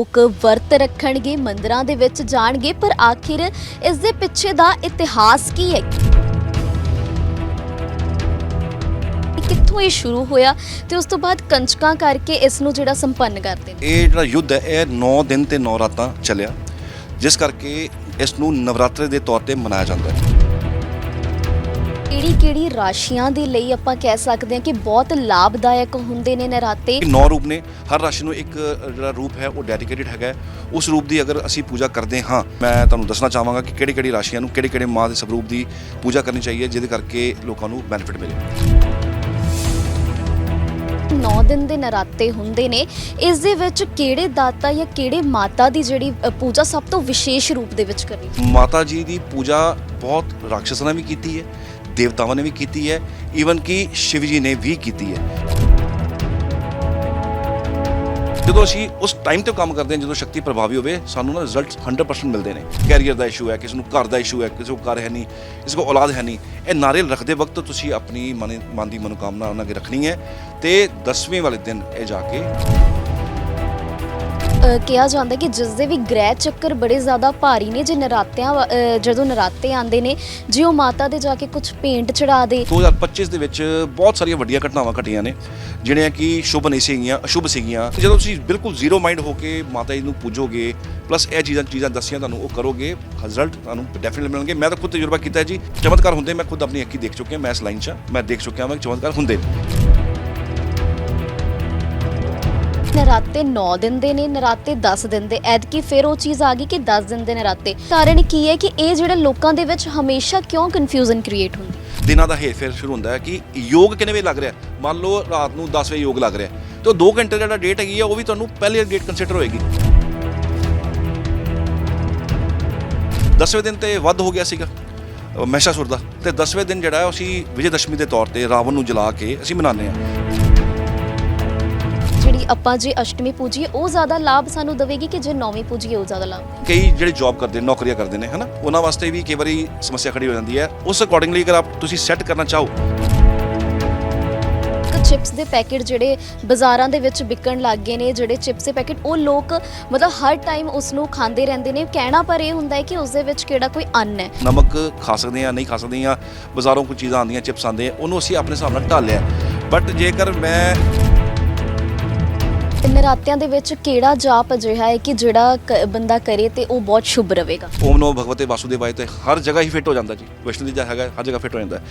ਲੋਕ ਵਰਤ ਰੱਖਣਗੇ, ਮੰਦਰਾਂ ਦੇ ਵਿੱਚ ਜਾਣਗੇ, ਪਰ ਆਖਿਰ ਇਸ ਦੇ ਪਿੱਛੇ ਦਾ ਇਤਿਹਾਸ ਕੀ ਹੈ? ਕਿੱਥੋਂ ਇਹ ਸ਼ੁਰੂ ਹੋਇਆ ਤੇ ਉਸ ਤੋਂ ਬਾਅਦ ਕੰਚਕਾਂ ਕਰਕੇ ਇਸ ਨੂੰ ਜਿਹੜਾ ਸੰਪੰਨ ਕਰਦੇ ਨੇ? ਇਹ ਜਿਹੜਾ ਯੁੱਧ ਹੈ, ਇਹ 9 ਦਿਨ ਤੇ 9 ਰਾਤਾਂ ਚੱਲਿਆ, ਜਿਸ ਕਰਕੇ ਇਸ ਨੂੰ ਨਵਰਾਤਰੇ ਦੇ ਤੌਰ ਤੇ ਮਨਾਇਆ ਜਾਂਦਾ ਹੈ। ਕਿਹੜੀ ਕਿਹੜੀ ਰਾਸ਼ੀਆਂ ਦੇ ਲਈ ਆਪਾਂ ਕਹਿ ਸਕਦੇ ਹਾਂ ਕਿ ਬਹੁਤ ਲਾਭਦਾਇਕ ਹੁੰਦੇ ਨੇ ਨਰਾਤੇ? ਨੌ ਰੂਪ ਨੇ। ਹਰ ਰਾਸ਼ੀ ਨੂੰ ਇੱਕ ਜਿਹੜਾ ਰੂਪ ਹੈ ਉਹ ਡੈਡੀਕੇਟਿਡ ਹੈਗਾ। ਉਸ ਰੂਪ ਦੀ ਅਗਰ ਅਸੀਂ ਪੂਜਾ ਕਰਦੇ ਹਾਂ ਮੈਂ ਤੁਹਾਨੂੰ ਦੱਸਣਾ ਚਾਹਾਂਗਾ ਕਿ ਕਿਹੜੀ ਕਿਹੜੀ ਰਾਸ਼ੀਆਂ ਨੂੰ ਕਿਹੜੇ ਕਿਹੜੇ ਮਾਂ ਦੇ ਸਰੂਪ ਦੀ ਪੂਜਾ ਕਰਨੀ ਚਾਹੀਏ ਜਿਹਦੇ ਕਰਕੇ ਲੋਕਾਂ ਨੂੰ ਬੈਨੀਫਿਟ ਮਿਲੇ। 9 ਦਿਨ ਦੇ ਨਰਾਤੇ ਹੁੰਦੇ ਨੇ। ਇਸ ਦੇ ਵਿੱਚ ਕਿਹੜੇ ਦਾਤਾ ਜਾਂ ਕਿਹੜੇ ਮਾਤਾ ਦੀ ਜਿਹੜੀ ਪੂਜਾ ਸਭ ਤੋਂ ਵਿਸ਼ੇਸ਼ ਰੂਪ ਦੇ ਵਿੱਚ ਕਰਨੀ ਮਾਤਾ ਜੀ ਦੀ ਪੂਜਾ ਬਹੁਤ ਰਾਖਸ਼ਸਾਂ ਨੇ ਵੀ ਕੀਤੀ ਹੈ। ਦੇਵਤਾਵਾਂ ਨੇ ਵੀ ਕੀਤੀ ਹੈ ਈਵਨ ਕਿ ਸ਼ਿਵ ਜੀ ਨੇ ਵੀ ਕੀਤੀ ਹੈ। ਜਦੋਂ ਅਸੀਂ ਉਸ ਟਾਈਮ ਤੇ ਕੰਮ ਕਰਦੇ ਹਾਂ, ਜਦੋਂ ਸ਼ਕਤੀ ਪ੍ਰਭਾਵੀ ਹੋਵੇ, ਸਾਨੂੰ ਨਾ ਰਿਜ਼ਲਟਸ 100% ਮਿਲਦੇ ਨੇ। ਕੈਰੀਅਰ ਦਾ ਇਸ਼ੂ ਹੈ, ਕਿਸੇ ਨੂੰ ਘਰ ਦਾ ਇਸ਼ੂ ਹੈ, ਕਿਸੇ ਕੋਲ ਘਰ ਹੈ ਨਹੀਂ, ਕਿਸੇ ਕੋਲ ਔਲਾਦ ਹੈ ਨਹੀਂ। ਇਹ ਨਾਰੀਅਲ ਰੱਖਦੇ ਵਕਤ ਤੁਸੀਂ ਆਪਣੀ ਮਨ ਮਨ ਦੀ ਮਨੋਕਾਮਨਾ ਉਹਨਾਂ ਅੱਗੇ ਰੱਖਣੀ ਹੈ ਤੇ 10ਵੇਂ ਵਾਲੇ ਦਿਨ ਇਹ ਜਾ ਕੇ ਕਿਹਾ ਜਾਂਦਾ ਕਿ ਜਿਸ ਦੇ ਵੀ ਗ੍ਰਹਿ ਚੱਕਰ ਬੜੇ ਜ਼ਿਆਦਾ ਭਾਰੀ ਨੇ, ਜੇ ਨਰਾਤਿਆਂ ਜਦੋਂ ਨਰਾਤੇ ਆਉਂਦੇ ਨੇ, ਜੇ ਉਹ ਮਾਤਾ ਦੇ ਜਾ ਕੇ ਕੁਝ ਪੇਂਟ ਚੜਾ ਦੇ। 2025 ਦੇ ਵਿੱਚ ਬਹੁਤ ਸਾਰੀਆਂ ਵੱਡੀਆਂ ਘਟਨਾਵਾਂ ਘਟੀਆਂ ਨੇ, ਜਿਹੜੀਆਂ ਕਿ ਸ਼ੁਭ ਨਹੀਂ ਸੀਗੀਆਂ, ਅਸ਼ੁਭ ਸੀਗੀਆਂ। ਤੇ ਜਦੋਂ ਤੁਸੀਂ ਬਿਲਕੁਲ ਜ਼ੀਰੋ ਮਾਈਂਡ ਹੋ ਕੇ ਮਾਤਾ ਜੀ ਨੂੰ ਪੂਜੋਗੇ, ਪਲੱਸ ਇਹ ਚੀਜ਼ਾਂ ਚੀਜ਼ਾਂ ਦੱਸੀਆਂ ਤੁਹਾਨੂੰ, ਉਹ ਕਰੋਗੇ ਰਿਜ਼ਲਟ ਤੁਹਾਨੂੰ ਡੈਫੀਨਿਟਲੀ ਮਿਲਣਗੇ। ਮੈਂ ਤਾਂ ਖੁਦ ਤਜਰਬਾ ਕੀਤਾ ਜੀ, ਚਮਤਕਾਰ ਹੁੰਦੇ ਮੈਂ ਖੁਦ ਆਪਣੀ ਅੱਖੀ ਦੇਖ ਚੁੱਕਿਆ, ਮੈਂ ਇਸ ਲਾਈਨ 'ਚ ਮੈਂ ਦੇਖ ਚੁੱਕਿਆ ਹਾਂ ਚਮਤਕਾਰ ਹੁੰਦੇ ਨੇ। ਨਰਾਤੇ 9 ਦਿਨ ਦੇ ਨੇ, ਨਰਾਤੇ 10 ਦਿਨ ਦੇ। ਐਤਕੀ ਫਿਰ ਉਹ ਚੀਜ਼ ਆ ਗਈ ਕਿ 10 ਦਿਨ ਦੇ ਨਰਾਤੇ। ਕਾਰਨ ਕੀ ਹੈ ਕਿ ਇਹ ਜਿਹੜਾ ਲੋਕਾਂ ਦੇ ਵਿੱਚ ਹਮੇਸ਼ਾ ਕਿਉਂ ਕਨਫਿਊਜ਼ਨ ਕ੍ਰੀਏਟ ਹੁੰਦੀ? ਦਿਨਾਂ ਦਾ ਹੇਰ ਸ਼ੁਰੂ ਹੁੰਦਾ ਹੈ ਕਿ ਯੋਗ ਕਿੰਨੇ ਵਜੇ ਲੱਗ ਰਿਹਾ? ਮੰਨ ਲਓ ਰਾਤ ਨੂੰ 10 ਵਜੇ ਯੋਗ ਲੱਗ ਰਿਹਾ। ਤੇ ਉਹ 2 ਘੰਟੇ ਜਿਹੜਾ ਡੇਟ ਹੈਗੀ ਆ, ਉਹ ਵੀ ਤੁਹਾਨੂੰ ਪਹਿਲੇ ਡੇਟ ਕੰਸੀਡਰ ਹੋਏਗੀ। 10ਵੇਂ ਦਿਨ ਤੇ ਵੱਧ ਹੋ ਗਿਆ ਸੀਗਾ, ਅਹ ਮਹਿਸ਼ਾਸੁਰ ਦਾ ਤੇ 10ਵੇਂ ਦਿਨ ਜਿਹੜਾ ਅਸੀਂ ਵਿਜੇ ਦਸ਼ਮੀ ਦੇ ਤੌਰ ਤੇ ਰਾਵਣ ਨੂੰ ਜਲਾ ਕੇ ਅਸੀਂ ਮਨਾਉਂਦੇ ਹਾਂ। ਜਿਹੜੀ ਆਪਾਂ ਜੇ ਅਸ਼ਟਮੀ ਪੂਜੀਏ ਉਹ ਜ਼ਿਆਦਾ ਲਾਭ ਸਾਨੂੰ ਦੇਵੇਗੀ ਕਿ ਜੇ ਨੌਵੀਂ ਪੂਜੀਏ ਉਹ ਜ਼ਿਆਦਾ ਲਾਭ ਕਈ ਜਿਹੜੇ ਜੌਬ ਕਰਦੇ ਨੇ ਨੌਕਰੀਆਂ ਕਰਦੇ ਨੇ ਹਨਾ? ਉਹਨਾਂ ਵਾਸਤੇ ਵੀ ਕਈ ਵਾਰੀ ਸਮੱਸਿਆ ਖੜੀ ਹੋ ਜਾਂਦੀ ਹੈ। ਉਸ ਅਕੋਰਡਿੰਗਲੀ ਅਗਰ ਆਪ ਤੁਸੀਂ ਸੈੱਟ ਕਰਨਾ ਚਾਹੋ। ਚਿਪਸ ਦੇ ਪੈਕੇਟ ਜਿਹੜੇ ਬਾਜ਼ਾਰਾਂ ਦੇ ਵਿੱਚ ਵਿਕਣ ਲੱਗ ਗਏ ਨੇ ਜਿਹੜੇ ਚਿਪਸ ਦੇ ਪੈਕੇਟ ਉਹ ਲੋਕ ਮਤਲਬ ਹਰ ਟਾਈਮ ਉਸ ਨੂੰ ਖਾਂਦੇ ਰਹਿੰਦੇ ਨੇ। ਕਹਿਣਾ ਪਰ ਇਹ ਹੁੰਦਾ ਹੈ ਕਿ ਉਸ ਦੇ ਵਿੱਚ ਕਿਹੜਾ ਕੋਈ ਅੰਨ ਹੈ। ਨਮਕ ਖਾ ਸਕਦੇ ਆ ਨਹੀਂ ਖਾ ਸਕਦੇ ਆ ਬਾਜ਼ਾਰੋਂ ਕੋਈ ਚੀਜ਼ਾਂ ਆਉਂਦੀਆਂ ਚਿਪਸ ਆਉਂਦੇ ਆ ਉਹਨੂੰ ਅਸੀਂ ਆਪਣੇ ਹਿਸਾਬ ਨਾਲ ਢਾਲਿਆ। ਬਟ ਜੇਕਰ ਮੈਂ ਨਰਾਤਿਆਂ ਦੇ ਵਿੱਚ ਕਿਹੜਾ ਜਾਪ ਅਜਿਹਾ ਹੈ ਕਿ ਜਿਹੜਾ ਕ- ਬੰਦਾ ਕਰੇ ਤੇ ਉਹ ਬਹੁਤ ਸ਼ੁਭ ਰਹੇਗਾ? ਓਮ ਨਮੋ ਭਗਵਤੇ ਵਾਸੁਦੇਵਾਏ ਤੇ ਹਰ ਜਗ੍ਹਾ ਹੀ ਫਿੱਟ ਹੋ ਜਾਂਦਾ ਜੀ। ਵਿਸ਼ਨੂੰ ਦੀ ਜਗ੍ਹਾ ਹੈਗਾ ਹਰ ਜਗ੍ਹਾ ਫਿੱਟ ਹੋ ਜਾਂਦਾ। ਹੈ।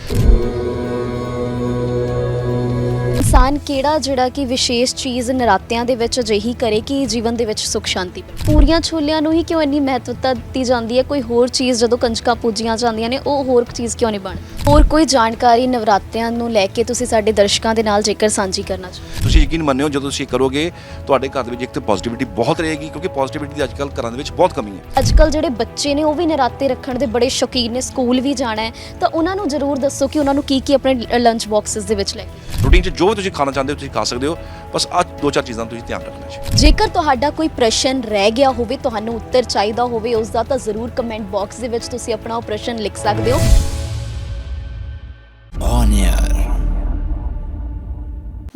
ਇਨਸਾਨ ਕਿਹੜਾ ਜਿਹੜਾ ਕਿ ਵਿਸ਼ੇਸ਼ ਚੀਜ਼ ਨਰਾਤਿਆਂ ਦੇ ਵਿੱਚ ਅਜਿਹੀ ਕਰੇ ਕਿ ਜੀਵਨ ਦੇ ਵਿੱਚ ਸੁਖ ਸ਼ਾਂਤੀ ਪੂਰੀਆਂ ਛੋਲਿਆਂ ਨੂੰ ਹੀ ਕਿਉਂ ਇੰਨੀ ਮਹੱਤਵਤਾ ਦਿੱਤੀ ਜਾਂਦੀ ਹੈ? ਕੋਈ ਹੋਰ ਚੀਜ਼ ਜਦੋਂ ਕੰਜਕਾਂ ਪੂਜੀਆਂ ਜਾਂਦੀਆਂ ਨੇ ਉਹ ਹੋਰ ਚੀਜ਼ ਕਿਉਂ ਨਹੀਂ ਬਣ ਹੋਰ ਕੋਈ ਜਾਣਕਾਰੀ ਨਵਰਾਤਿਆਂ ਨੂੰ ਲੈ ਕੇ ਤੁਸੀਂ ਸਾਡੇ ਦਰਸ਼ਕਾਂ ਦੇ ਨਾਲ ਜੇਕਰ ਸਾਂਝੀ ਕਰਨਾ ਚਾਹੋ? ਤੁਸੀਂ ਯਕੀਨ ਮੰਨਿਓ ਜਦੋਂ ਤੁਸੀਂ ਕਰੋਗੇ ਤੁਹਾਡੇ ਘਰ ਦੇ ਵਿੱਚ ਇੱਕ ਤਾਂ ਪੋਜ਼ਿਟਿਵਿਟੀ ਬਹੁਤ ਰਹੇਗੀ ਕਿਉਂਕਿ ਪੋਜ਼ਿਟਿਵਿਟੀ ਦੀ ਅੱਜਕੱਲ ਘਰਾਂ ਦੇ ਵਿੱਚ ਬਹੁਤ ਕਮੀ ਹੈ। ਅੱਜ ਕੱਲ ਜਿਹੜੇ ਬੱਚੇ ਨੇ ਉਹ ਵੀ ਨਰਾਤੇ ਰੱਖਣ ਦੇ ਬੜੇ ਸ਼ੌਕੀਨ ਨੇ ਸਕੂਲ ਵੀ ਜਾਣਾ ਹੈ। ਤਾਂ ਉਹਨਾਂ ਨੂੰ ਜ਼ਰੂਰ ਦੱਸੋ ਕਿ ਉਹਨਾਂ ਨੂੰ ਕੀ ਕੀ ਆਪਣੇ ਲੰਚ ਬਾਕਸਸ ਦੇ ਵਿੱਚ ਲੈ ਕੇ ਰੂਟੀਨ 'ਚ ਜੋ ਵੀ ਤੁਸੀਂ ਖਾਣਾ ਚਾਹੁੰਦੇ ਹੋ ਤੁਸੀਂ ਖਾ ਸਕਦੇ ਹੋ। ਬਸ ਆਹ ਦੋ ਚਾਰ ਚੀਜ਼ਾਂ ਤੁਸੀਂ ਧਿਆਨ ਰੱਖਣਾ ਜੀ ਜੇਕਰ ਤੁਹਾਡਾ ਕੋਈ ਪ੍ਰਸ਼ਨ ਰਹਿ ਗਿਆ ਹੋਵੇ ਤੁਹਾਨੂੰ ਉੱਤਰ ਚਾਹੀਦਾ ਹੋਵੇ ਉਸ ਦਾ ਤਾਂ ਜ਼ਰੂਰ ਕਮੈਂਟ ਬਾਕਸ ਦੇ ਵਿੱਚ ਤੁਸੀਂ ਆਪਣਾ ਉਹ ਪ੍ਰਸ਼ਨ ਲਿਖ ਸਕਦੇ ਹੋ।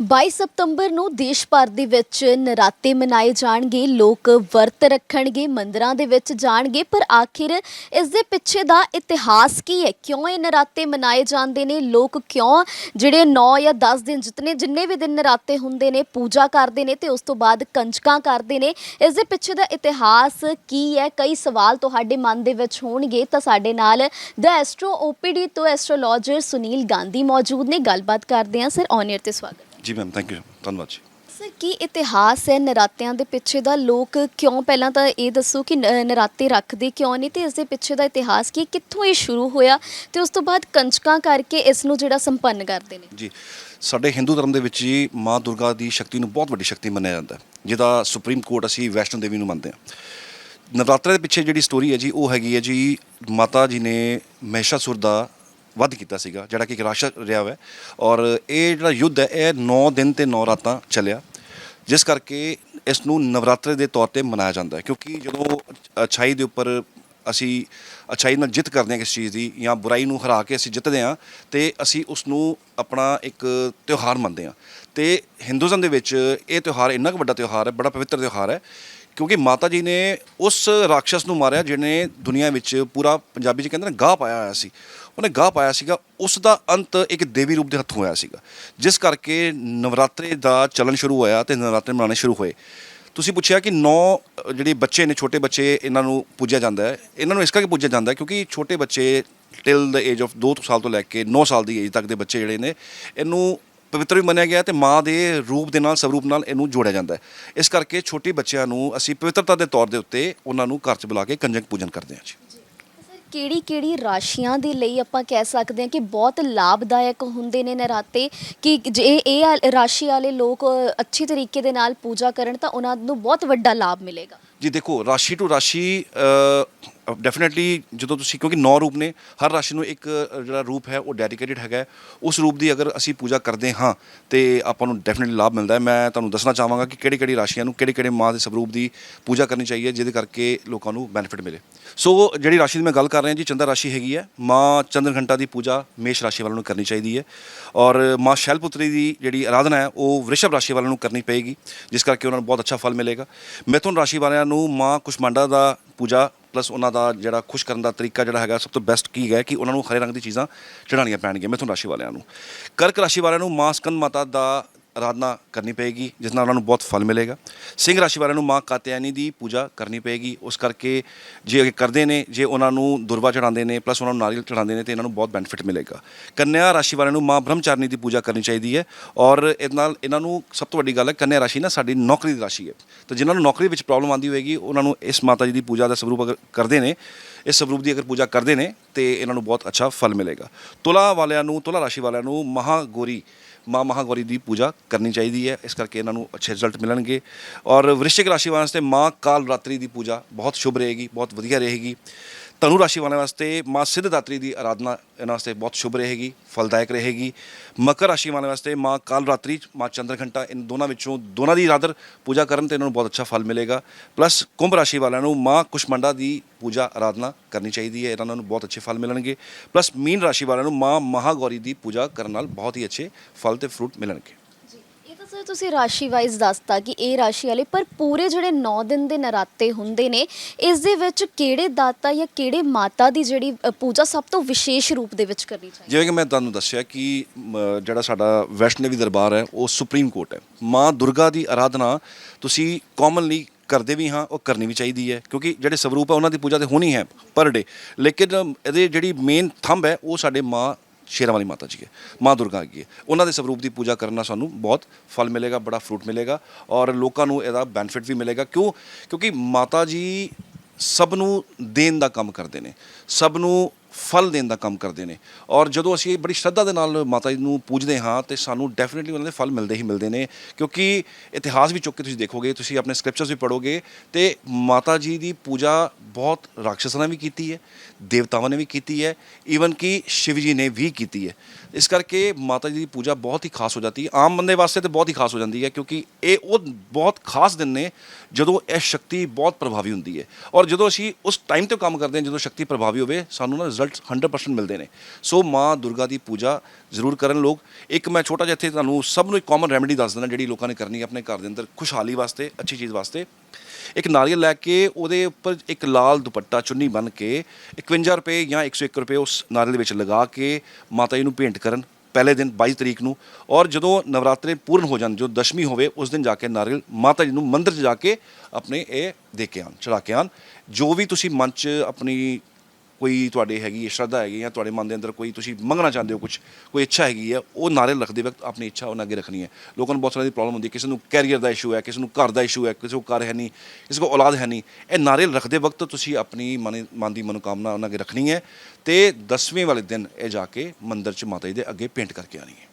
22 ਸਤੰਬਰ ਨੂੰ ਦੇਸ਼ ਭਰ ਦੇ ਵਿੱਚ ਨਰਾਤੇ ਮਨਾਏ ਜਾਣਗੇ, ਲੋਕ ਵਰਤ ਰੱਖਣਗੇ, ਮੰਦਰਾਂ ਦੇ ਵਿੱਚ ਜਾਣਗੇ, ਪਰ ਆਖਿਰ ਇਸ ਦੇ ਪਿੱਛੇ ਦਾ ਇਤਿਹਾਸ ਕੀ ਹੈ? ਕਿਉਂ ਇਹ ਨਰਾਤੇ ਮਨਾਏ ਜਾਂਦੇ ਨੇ? ਲੋਕ ਕਿਉਂ ਜਿਹੜੇ 9 ਜਾਂ 10 ਦਿਨ ਜਿਤਨੇ ਜਿੰਨੇ ਵੀ ਦਿਨ ਨਰਾਤੇ ਹੁੰਦੇ ਨੇ, ਪੂਜਾ ਕਰਦੇ ਨੇ ਤੇ ਉਸ ਤੋਂ ਬਾਅਦ ਕੰਜਕਾਂ ਕਰਦੇ ਨੇ, ਇਸ ਦੇ ਪਿੱਛੇ ਦਾ ਇਤਿਹਾਸ ਕੀ ਹੈ? ਕਈ ਸਵਾਲ ਤੁਹਾਡੇ ਮਨ ਦੇ ਵਿੱਚ ਹੋਣਗੇ। ਤਾਂ ਸਾਡੇ ਨਾਲ ਦ ਐਸਟ੍ਰੋ ਓਪੀਡੀ ਤੋਂ ਐਸਟ੍ਰੋਲੋਜਰ ਸੁਨੀਲ ਗਾਂਧੀ ਮੌਜੂਦ ਨੇ। ਗੱਲਬਾਤ ਕਰਦੇ ਹਾਂ। ਸਰ ਔਨ 에ਅਰ ਤੇ ਸਵਾਗਤ। ਜੀ ਮੈਮ ਥੈਂਕ ਯੂ ਧੰਨਵਾਦ ਜੀ। ਸਰ ਕੀ ਇਤਿਹਾਸ ਹੈ ਨਰਾਤਿਆਂ ਦੇ ਪਿੱਛੇ ਦਾ? ਲੋਕ ਕਿਉਂ ਪਹਿਲਾਂ ਤਾਂ ਇਹ ਦੱਸੋ ਕਿ ਨ- ਨਰਾਤੇ ਰੱਖਦੇ ਕਿਉਂ ਨਹੀਂ ਤੇ ਇਸ ਦੇ ਪਿੱਛੇ ਦਾ ਇਤਿਹਾਸ ਕੀ ਹੈ? ਕਿੱਥੋਂ ਇਹ ਸ਼ੁਰੂ ਹੋਇਆ ਤੇ ਉਸ ਤੋਂ ਬਾਅਦ ਕੰਚਕਾਂ ਕਰਕੇ ਇਸ ਨੂੰ ਜਿਹੜਾ ਸੰਪੰਨ ਕਰਦੇ ਨੇ? ਜੀ ਸਾਡੇ ਹਿੰਦੂ ਧਰਮ ਦੇ ਵਿੱਚ ਜੀ ਮਾਂ ਦੁਰਗਾ ਦੀ ਸ਼ਕਤੀ ਨੂੰ ਬਹੁਤ ਵੱਡੀ ਸ਼ਕਤੀ ਮੰਨਿਆ ਜਾਂਦਾ ਹੈ ਜਿਹਦਾ ਸੁਪਰੀਮ ਕੋਰਟ ਅਸੀਂ ਵੈਸ਼ਨੋ ਦੇਵੀ ਨੂੰ ਮੰਨਦੇ ਹਾਂ। ਨਵਰਾਤਰੇ ਦੇ ਪਿੱਛੇ ਜਿਹੜੀ ਸਟੋਰੀ ਹੈ ਜੀ ਉਹ ਹੈਗੀ ਹੈ ਜੀ ਮਾਤਾ ਜੀ ਨੇ ਮਹਿਸ਼ਾਸੁਰ ਦਾ ਵੱਧ ਕੀਤਾ ਸੀਗਾ, ਜਿਹੜਾ ਕਿ ਇੱਕ ਰਾਸ਼ਾ ਰਿਹਾ ਹੋਇਆ ਹੈ। ਔਰ ਇਹ ਜਿਹੜਾ ਯੁੱਧ ਹੈ, ਇਹ 9 ਦਿਨ ਤੇ 9 ਰਾਤਾਂ ਚੱਲਿਆ, ਜਿਸ ਕਰਕੇ ਇਸ ਨੂੰ ਨਵਰਾਤਰੇ ਦੇ ਤੌਰ ਤੇ ਮਨਾਇਆ ਜਾਂਦਾ ਹੈ। ਕਿਉਂਕਿ ਜਦੋਂ ਅਛਾਈ ਦੇ ਉੱਪਰ ਅਸੀਂ ਅਛਾਈ ਨਾਲ ਜਿੱਤ ਕਰਦੇ ਹਾਂ ਕਿਸ ਚੀਜ਼ ਦੀ ਜਾਂ ਬੁਰਾਈ ਨੂੰ ਹਰਾ ਕੇ ਅਸੀਂ ਜਿੱਤਦੇ ਹਾਂ, ਤੇ ਅਸੀਂ ਉਸ ਨੂੰ ਆਪਣਾ ਇੱਕ ਤਿਉਹਾਰ ਮੰਨਦੇ ਹਾਂ। ਤੇ ਹਿੰਦੂਜ਼ਮ ਦੇ ਵਿੱਚ ਇਹ ਤਿਉਹਾਰ ਇੰਨਾ ਕੁ ਵੱਡਾ ਤਿਉਹਾਰ ਹੈ, ਬੜਾ ਪਵਿੱਤਰ ਤਿਉਹਾਰ ਹੈ, ਕਿਉਂਕਿ ਮਾਤਾ ਜੀ ਨੇ ਉਸ ਰਾਖਸ਼ਸ ਨੂੰ ਮਾਰਿਆ, ਜਿਹਨੇ ਦੁਨੀਆ ਵਿੱਚ ਪੂਰਾ ਪੰਜਾਬੀ ਚ ਕਹਿੰਦੇ ਨੇ, ਗਾਹ ਪਾਇਆ ਹੋਇਆ ਸੀ। ਉਹਨੇ ਗਾਹ ਪਾਇਆ ਸੀਗਾ ਉਸ ਦਾ ਅੰਤ ਇੱਕ ਦੇਵੀ ਰੂਪ ਦੇ ਹੱਥੋਂ ਹੋਇਆ ਸੀਗਾ। ਜਿਸ ਕਰਕੇ ਨਵਰਾਤਰੇ ਦਾ ਚੱਲਣ ਸ਼ੁਰੂ ਹੋਇਆ ਤੇ ਨਵਰਾਤਰੇ ਮਨਾਉਣੇ ਸ਼ੁਰੂ ਹੋਏ। ਤੁਸੀਂ ਪੁੱਛਿਆ ਕਿ ਨੌ ਜਿਹੜੇ ਬੱਚੇ ਨੇ, ਛੋਟੇ ਬੱਚੇ, ਇਹਨਾਂ ਨੂੰ ਪੂਜਿਆ ਜਾਂਦਾ ਹੈ। ਇਹਨਾਂ ਨੂੰ ਇਸ ਕਰਕੇ ਪੂਜਿਆ ਜਾਂਦਾ ਹੈ ਕਿਉਂਕਿ ਛੋਟੇ ਬੱਚੇ ਟਿਲ ਦ ਏਜ ਆਫ 2 ਸਾਲ ਤੋਂ ਲੈ ਕੇ 9 ਸਾਲ ਦੀ ਏਜ ਤੱਕ ਦੇ ਬੱਚੇ ਜਿਹੜੇ ਨੇ, ਇਹਨੂੰ ਪਵਿੱਤਰ ਵੀ ਮੰਨਿਆ ਗਿਆ ਤੇ ਮਾਂ ਦੇ ਰੂਪ ਦੇ ਨਾਲ ਸਵਰੂਪ ਨਾਲ ਇਹਨੂੰ ਜੋੜਿਆ ਜਾਂਦਾ ਹੈ। ਇਸ ਕਰਕੇ ਛੋਟੇ ਬੱਚਿਆਂ ਨੂੰ ਅਸੀਂ ਪਵਿੱਤਰਤਾ ਦੇ ਤੌਰ ਦੇ ਉੱਤੇ ਉਹਨਾਂ ਨੂੰ ਘਰ 'ਚ ਬੁਲਾ ਕੇ ਕੰਜਕ ਪੂਜਨ ਕਰਦੇ ਹਾਂ ਜੀ। ਕਿਹੜੀ ਕਿਹੜੀ ਰਾਸ਼ੀਆਂ ਦੇ ਲਈ ਆਪਾਂ ਕਹਿ ਸਕਦੇ ਹਾਂ ਕਿ ਬਹੁਤ ਲਾਭਦਾਇਕ ਹੁੰਦੇ ਨੇ ਨਰਾਤੇ? ਕਿ ਜੇ ਇਹ ਆ- ਰਾਸ਼ੀ ਵਾਲੇ ਲੋਕ ਅੱਛੇ ਤਰੀਕੇ ਦੇ ਨਾਲ ਪੂਜਾ ਕਰਨ ਤਾਂ ਉਹਨਾਂ ਨੂੰ ਬਹੁਤ ਵੱਡਾ ਲਾਭ ਮਿਲੇਗਾ। ਜੀ ਦੇਖੋ, ਰਾਸ਼ੀ ਟੂ ਰਾਸ਼ੀ ਡੈਫੀਨਿਟਲੀ ਜਦੋਂ ਤੁਸੀਂ, ਕਿਉਂਕਿ ਨੌ ਰੂਪ ਨੇ, ਹਰ ਰਾਸ਼ੀ ਨੂੰ ਇੱਕ ਜਿਹੜਾ ਰੂਪ ਹੈ, ਉਹ ਡੈਡੀਕੇਟਿਡ ਹੈਗਾ ਹੈ। ਉਸ ਰੂਪ ਦੀ ਅਗਰ ਅਸੀਂ ਪੂਜਾ ਕਰਦੇ ਹਾਂ, ਤੇ ਆਪਾਂ ਨੂੰ ਡੈਫੀਨਿਟਲੀ ਲਾਭ ਮਿਲਦਾ ਹੈ। ਮੈਂ ਤੁਹਾਨੂੰ ਦੱਸਣਾ ਚਾਹਾਂਗਾ ਕਿ ਕਿਹੜੀ ਕਿਹੜੀ ਰਾਸ਼ੀਆਂ ਨੂੰ ਕਿਹੜੇ ਕਿਹੜੇ ਮਾਂ ਦੇ ਸਰੂਪ ਦੀ ਪੂਜਾ ਕਰਨੀ ਚਾਹੀਏ, ਜਿਹਦੇ ਕਰਕੇ ਲੋਕਾਂ ਨੂੰ ਬੈਨੀਫਿਟ ਮਿਲੇ। ਸੋ ਜਿਹੜੀ ਰਾਸ਼ੀ ਦੀ ਮੈਂ ਗੱਲ ਕਰ ਰਿਹਾ, ਜੀ, ਚੰਦਰ ਰਾਸ਼ੀ ਹੈਗੀ ਹੈ, ਮਾਂ ਚੰਦਰ ਘੰਟਾ ਦੀ ਪੂਜਾ ਮੇਸ਼ ਰਾਸ਼ੀ ਵਾਲਿਆਂ ਨੂੰ ਕਰਨੀ ਚਾਹੀਦੀ ਹੈ। ਔਰ ਮਾਂ ਸ਼ੈਲਪੁੱਤਰੀ ਦੀ ਜਿਹੜੀ ਆਰਾਧਨਾ ਹੈ, ਉਹ ਵ੍ਰਿਸ਼ਭ ਰਾਸ਼ੀ ਵਾਲਿਆਂ ਨੂੰ ਕਰਨੀ ਪਏਗੀ, ਜਿਸ ਕਰਕੇ ਉਹਨਾਂ ਨੂੰ ਬਹੁਤ ਅੱਛਾ ਫਲ ਮਿਲੇਗਾ। ਮਿਥੁਨ ਰਾਸ਼ੀ ਵਾਲਿਆਂ ਨੂੰ ਮਾਂ ਕੁਸ਼ਮਾਂਡਾ ਦਾ ਪੂਜਾ ਪਲੱਸ ਉਹਨਾਂ ਦਾ ਜਿਹੜਾ ਖੁਸ਼ ਕਰਨ ਦਾ ਤਰੀਕਾ ਜਿਹੜਾ ਹੈਗਾ, ਸਭ ਤੋਂ ਬੈਸਟ ਕੀ ਹੈ ਕਿ ਉਹਨਾਂ ਨੂੰ ਹਰੇ ਰੰਗ ਦੀ ਚੀਜ਼ਾਂ ਚੜਾਉਣੀਆਂ ਪੈਣਗੀਆਂ ਮਿਥੁਨ ਰਾਸ਼ੀ ਵਾਲਿਆਂ ਨੂੰ। ਕਰਕ ਰਾਸ਼ੀ ਵਾਲਿਆਂ ਨੂੰ ਮਾਂ ਸਕੰਦ ਮਾਤਾ ਦਾ ਆਰਾਧਨਾ ਕਰਨੀ ਪਏਗੀ, ਜਿਸ ਨਾਲ ਉਹਨਾਂ ਨੂੰ ਬਹੁਤ ਫਲ ਮਿਲੇਗਾ। ਸਿੰਘ ਰਾਸ਼ੀ ਵਾਲਿਆਂ ਨੂੰ ਮਾਂ ਕਾਤਿਆਨੀ ਦੀ ਪੂਜਾ ਕਰਨੀ ਪਏਗੀ। ਉਸ ਕਰਕੇ ਜੇ ਇਹ ਕਰਦੇ ਨੇ, ਜੇ ਉਹਨਾਂ ਨੂੰ ਦੁਰਵਾ ਚੜਾਉਂਦੇ ਨੇ ਪਲੱਸ ਉਹਨਾਂ ਨੂੰ ਨਾਰੀਅਲ ਚੜਾਉਂਦੇ ਨੇ, ਤੇ ਇਹਨਾਂ ਨੂੰ ਬਹੁਤ ਬੈਨੀਫਿਟ ਮਿਲੇਗਾ। ਕੰਨਿਆ ਰਾਸ਼ੀ ਵਾਲਿਆਂ ਨੂੰ ਮਾਂ ਬ੍ਰਹਮਚਾਰਨੀ ਦੀ ਪੂਜਾ ਕਰਨੀ ਚਾਹੀਦੀ ਹੈ ਔਰ ਇਹਦੇ ਨਾਲ ਇਹਨਾਂ ਨੂੰ ਸਭ ਤੋਂ ਵੱਡੀ ਗੱਲ ਹੈ, ਕੰਨਿਆ ਰਾਸ਼ੀ ਨਾ ਸਾਡੀ ਨੌਕਰੀ ਦੀ ਰਾਸ਼ੀ ਹੈ। ਤਾਂ ਜਿਨ੍ਹਾਂ ਨੂੰ ਨੌਕਰੀ ਵਿੱਚ ਪ੍ਰੋਬਲਮ ਆਉਂਦੀ ਹੋਏਗੀ, ਉਹਨਾਂ ਨੂੰ ਇਸ ਮਾਤਾ ਜੀ ਦੀ ਪੂਜਾ ਦਾ ਸਰੂਪ ਅਗਰ ਕਰਦੇ ਨੇ, ਇਸ ਸਰੂਪ ਦੀ ਅਗਰ ਪੂਜਾ ਕਰਦੇ ਨੇ, ਤੇ ਇਹਨਾਂ ਨੂੰ ਬਹੁਤ ਅੱਛਾ ਫਲ ਮਿਲੇਗਾ। ਤੁਲਾ ਵਾਲਿਆਂ ਨੂੰ, ਤੁਲਾ ਰਾਸ਼ੀ ਵਾਲਿਆਂ ਨੂੰ ਮਹਾਗੌਰੀ ਮਾਂ ਮਹਾਗੌਰੀ ਦੀ ਪੂਜਾ ਕਰਨੀ ਚਾਹੀਦੀ ਹੈ। ਇਸ ਕਰਕੇ ਇਹਨਾਂ ਨੂੰ ਅੱਛੇ ਰਿਜ਼ਲਟ ਮਿਲਣਗੇ। ਔਰ ਵ੍ਰਿਸ਼ਚਿਕ ਰਾਸ਼ੀ ਵਾਸਤੇ ਮਾਂ ਕਾਲ ਰਾਤਰੀ ਦੀ ਪੂਜਾ ਬਹੁਤ ਸ਼ੁਭ ਰਹੇਗੀ, ਬਹੁਤ ਵਧੀਆ ਰਹੇਗੀ। ਧਨੂ ਰਾਸ਼ੀ ਵਾਲਿਆਂ ਵਾਸਤੇ ਮਾਂ ਸਿੱਧਦਾਤਰੀ ਦੀ ਆਰਾਧਨਾ ਇਹਨਾਂ ਵਾਸਤੇ ਬਹੁਤ ਸ਼ੁਭ ਰਹੇਗੀ, ਫਲਦਾਇਕ ਰਹੇਗੀ। ਮਕਰ ਰਾਸ਼ੀ ਵਾਲਿਆਂ ਵਾਸਤੇ ਮਾਂ ਕਾਲ ਰਾਤਰੀ, ਮਾਂ ਚੰਦਰ ਘੰਟਾ, ਇਨ ਦੋਨਾਂ ਵਿੱਚੋਂ ਦੋਨਾਂ ਦੀ ਰਾਦਰ ਪੂਜਾ ਕਰਨ ਤੇ ਇਹਨਾਂ ਨੂੰ ਬਹੁਤ ਅੱਛਾ ਫਲ ਮਿਲੇਗਾ। ਪਲੱਸ ਕੁੰਭ ਰਾਸ਼ੀ ਵਾਲਿਆਂ ਨੂੰ ਮਾਂ ਕੁਸ਼ਮੰਡਾ ਦੀ ਪੂਜਾ ਆਰਾਧਨਾ ਕਰਨੀ ਚਾਹੀਦੀ ਹੈ, ਇਹਨਾਂ ਨੂੰ ਬਹੁਤ ਅੱਛੇ ਫਲ ਮਿਲਣਗੇ। ਪਲੱਸ ਮੀਨ ਰਾਸ਼ੀ ਵਾਲਿਆਂ ਨੂੰ ਮਾਂ ਮਹਾਗੌਰੀ ਦੀ ਪੂਜਾ ਕਰਨ ਨਾਲ ਬਹੁਤ ਹੀ ਅੱਛੇ ਫਲ ਤੇ ਫਰੂਟ ਮਿਲਣਗੇ। ਇਹ ਤੁਸੀਂ ਰਾਸ਼ੀ ਵਾਈਜ਼ ਦੱਸਤਾ ਕਿ ਇਹ ਰਾਸ਼ੀ ਵਾਲੇ ਪਰ ਪੂਰੇ ਜਿਹੜੇ 9 ਦਿਨ ਦੇ ਨਰਾਤੇ ਹੁੰਦੇ ਨੇ ਇਸ ਦੇ ਵਿੱਚ ਕਿਹੜੇ ਦਾਤਾ ਜਾਂ ਕਿਹੜੇ ਮਾਤਾ ਦੀ ਜਿਹੜੀ ਅ, ਪੂਜਾ ਸਭ ਤੋਂ ਵਿਸ਼ੇਸ਼ ਰੂਪ ਦੇ ਵਿੱਚ ਕਰਨੀ ਚਾਹੀਦੀ? ਜਿਵੇਂ ਕਿ ਮੈਂ ਤੁਹਾਨੂੰ ਦੱਸਿਆ ਕਿ ਮ, ਜਿਹੜਾ ਸਾਡਾ ਵੈਸ਼ਨਵੀ ਦਰਬਾਰ ਹੈ ਉਹ ਸੁਪਰੀਮ ਕੋਰਟ ਹੈ। ਮਾਂ ਦੁਰਗਾ ਦੀ ਆਰਾਧਨਾ ਤੁਸੀਂ ਕਾਮਨਲੀ ਕਰਦੇ ਵੀ ਹਾਂ ਉਹ ਕਰਨੀ ਵੀ ਚਾਹੀਦੀ ਹੈ ਕਿਉਂਕਿ ਜਿਹੜੇ ਸਵਰੂਪ ਹੈ ਉਹਨਾਂ ਦੀ ਪੂਜਾ ਤੇ ਹੋਣੀ ਹੈ ਪਰ ਡੇ ਲੇਕਿਨ ਇਹਦੇ ਜਿਹੜੀ ਮੇਨ ਥੰਬ ਹੈ ਉਹ ਸਾਡੇ ਮਾਂ ਸ਼ੇਰਾਂ ਵਾਲੀ ਮਾਤਾ ਜੀ ਹੈ ਮਾਂ ਦੁਰਗਾ ਹੈਗੀ ਹੈ। ਉਹਨਾਂ ਦੇ ਸਰੂਪ ਦੀ ਪੂਜਾ ਕਰਨ ਨਾਲ ਸਾਨੂੰ ਬਹੁਤ ਫਲ ਮਿਲੇਗਾ, ਬੜਾ ਫਰੂਟ ਮਿਲੇਗਾ ਔਰ ਲੋਕਾਂ ਨੂੰ ਇਹਦਾ ਬੈਨੀਫਿਟ ਵੀ ਮਿਲੇਗਾ। ਕਿਉਂ? ਕਿਉਂਕਿ ਮਾਤਾ ਜੀ ਸਭ ਨੂੰ ਦੇਣ ਦਾ ਕੰਮ ਕਰਦੇ ਨੇ, ਸਭ ਨੂੰ ਫਲ ਦੇਣ ਦਾ ਕੰਮ ਕਰਦੇ ਨੇ ਔਰ ਜਦੋਂ ਅਸੀਂ ਬੜੀ ਸ਼ਰਧਾ ਦੇ ਨਾਲ ਮਾਤਾ ਜੀ ਨੂੰ ਪੂਜਦੇ ਹਾਂ ਤੇ ਸਾਨੂੰ ਡੈਫੀਨਿਟਲੀ ਉਹਨਾਂ ਦੇ ਫਲ ਮਿਲਦੇ ਹੀ ਮਿਲਦੇ ਨੇ। ਕਿਉਂਕਿ ਇਤਿਹਾਸ ਵੀ ਚੁੱਕ ਕੇ ਤੁਸੀਂ ਦੇਖੋਗੇ, ਤੁਸੀਂ ਆਪਣੇ ਸਕ੍ਰਿਪਚਰਸ ਵੀ ਪੜੋਗੇ ਤੇ ਮਾਤਾ ਜੀ ਦੀ ਪੂਜਾ ਬਹੁਤ ਰਾਖਸ਼ਾਂ ਨੇ ਵੀ ਕੀਤੀ ਹੈ ਦੇਵਤਾਵਾਂ ਨੇ ਵੀ ਕੀਤੀ ਹੈ ਈਵਨ ਕਿ ਸ਼ਿਵ ਜੀ ਨੇ ਵੀ ਕੀਤੀ ਹੈ ਇਸ ਕਰਕੇ ਮਾਤਾ ਜੀ ਦੀ ਪੂਜਾ ਬਹੁਤ ਹੀ ਖਾਸ ਹੋ ਜਾਂਦੀ ਹੈ ਆਮ ਬੰਦੇ ਵਾਸਤੇ ਤੇ ਬਹੁਤ ਹੀ ਖਾਸ ਹੋ ਜਾਂਦੀ ਹੈ ਕਿਉਂਕਿ ਇਹ ਉਹ ਬਹੁਤ ਖਾਸ ਦਿਨ ਨੇ ਜਦੋਂ ਇਹ ਸ਼ਕਤੀ ਬਹੁਤ ਪ੍ਰਭਾਵੀ ਹੁੰਦੀ ਹੈ ਔਰ ਜਦੋਂ ਅਸੀਂ ਉਸ ਟਾਈਮ ਤੇ ਕੰਮ ਕਰਦੇ ਹਾਂ ਜਦੋਂ ਸ਼ਕਤੀ ਪ੍ਰਭਾਵੀ ਹੋਵੇ ਸਾਨੂੰ ਨਾ ਰਿਜ਼ਲਟ 100% ਮਿਲਦੇ ਨੇ ਸੋ ਮਾਂ ਦੁਰਗਾ ਦੀ ਪੂਜਾ ਜ਼ਰੂਰ ਕਰਨ ਲੋਕ ਇੱਕ ਮੈਂ ਛੋਟਾ ਜਿਹਾ ਇੱਥੇ ਤੁਹਾਨੂੰ ਸਭ ਨੂੰ ਇੱਕ ਕਾਮਨ ਰੈਮੇਡੀ ਦੱਸ ਦਿੰਦਾ ਜਿਹੜੀ ਲੋਕਾਂ ਨੇ ਕਰਨੀ ਹੈ ਆਪਣੇ ਘਰ ਦੇ ਅੰਦਰ ਖੁਸ਼ਹਾਲੀ ਵਾਸਤੇ ਅੱਛੀ ਚੀਜ਼ ਵਾਸਤੇ ਇੱਕ ਨਾਰੀਅਲ ਲੈ ਕੇ ਉਹਦੇ ਉੱਪਰ ਇੱਕ ਲਾਲ ਦੁਪੱਟਾ ਚੁੰਨੀ ਬਨ ਕੇ 51 ਰੁਪਏ ਜਾਂ 101 ਰੁਪਏ ਉਸ ਨਾਰੀਅਲ ਦੇ ਵਿੱਚ ਲਗਾ ਕੇ ਮਾਤਾ ਜੀ ਨੂੰ ਭੇਂਟ ਕਰਨ ਪਹਿਲੇ ਦਿਨ 22 ਤਰੀਕ ਨੂੰ। ਔਰ ਜਦੋਂ ਨਵਰਾਤਰੇ ਪੂਰਨ ਹੋ ਜਾਣ ਜੋ ਦਸ਼ਮੀ ਹੋਵੇ, ਉਸ ਦਿਨ ਜਾ ਕੇ ਨਾਰੀਅਲ ਮਾਤਾ ਜੀ ਨੂੰ ਮੰਦਿਰ 'ਚ ਜਾ ਕੇ ਆਪਣੇ ਇਹ ਦੇ ਕੇ ਆਣ ਚੜਾ ਕੇ ਆਣ ਜੋ ਵੀ ਤੁਸੀਂ ਮਨ 'ਚ ਆਪਣੀ ਕੋਈ ਤੁਹਾਡੇ ਹੈਗੀ ਹੈ ਸ਼ਰਧਾ ਹੈਗੀ ਜਾਂ ਤੁਹਾਡੇ ਮਨ ਦੇ ਅੰਦਰ ਕੋਈ ਤੁਸੀਂ ਮੰਗਣਾ ਚਾਹੁੰਦੇ ਹੋ ਕੁਝ ਕੋਈ ਇੱਛਾ ਹੈਗੀ ਹੈ, ਉਹ ਨਾਰੀਅਲ ਰੱਖਦੇ ਵਕਤ ਆਪਣੀ ਇੱਛਾ ਉਹਨਾਂ ਅੱਗੇ ਰੱਖਣੀ ਹੈ। ਲੋਕਾਂ ਨੂੰ ਬਹੁਤ ਸਾਰੀ ਪ੍ਰੋਬਲਮ ਹੁੰਦੀ ਹੈ, ਕਿਸੇ ਨੂੰ ਕੈਰੀਅਰ ਦਾ ਇਸ਼ੂ ਹੈ, ਕਿਸੇ ਨੂੰ ਘਰ ਦਾ ਇਸ਼ੂ ਹੈ, ਕਿਸੇ ਨੂੰ ਘਰ ਹੈ ਨਹੀਂ, ਕਿਸੇ ਕੋਲ ਔਲਾਦ ਹੈ ਨਹੀਂ, ਇਹ ਨਾਰੀਅਲ ਰੱਖਦੇ ਵਕਤ ਤੁਸੀਂ ਆਪਣੀ ਮਨ ਮਨ ਦੀ ਮਨੋਕਾਮਨਾ ਉਹਨਾਂ ਅੱਗੇ ਰੱਖਣੀ ਹੈ ਤੇ 10ਵੇਂ ਵਾਲੇ ਦਿਨ ਇਹ ਜਾ ਕੇ ਮੰਦਿਰ 'ਚ ਮਾਤਾ ਜੀ ਦੇ ਅੱਗੇ ਪੇਂਟ ਕਰਕੇ ਆਣੀ ਹੈ।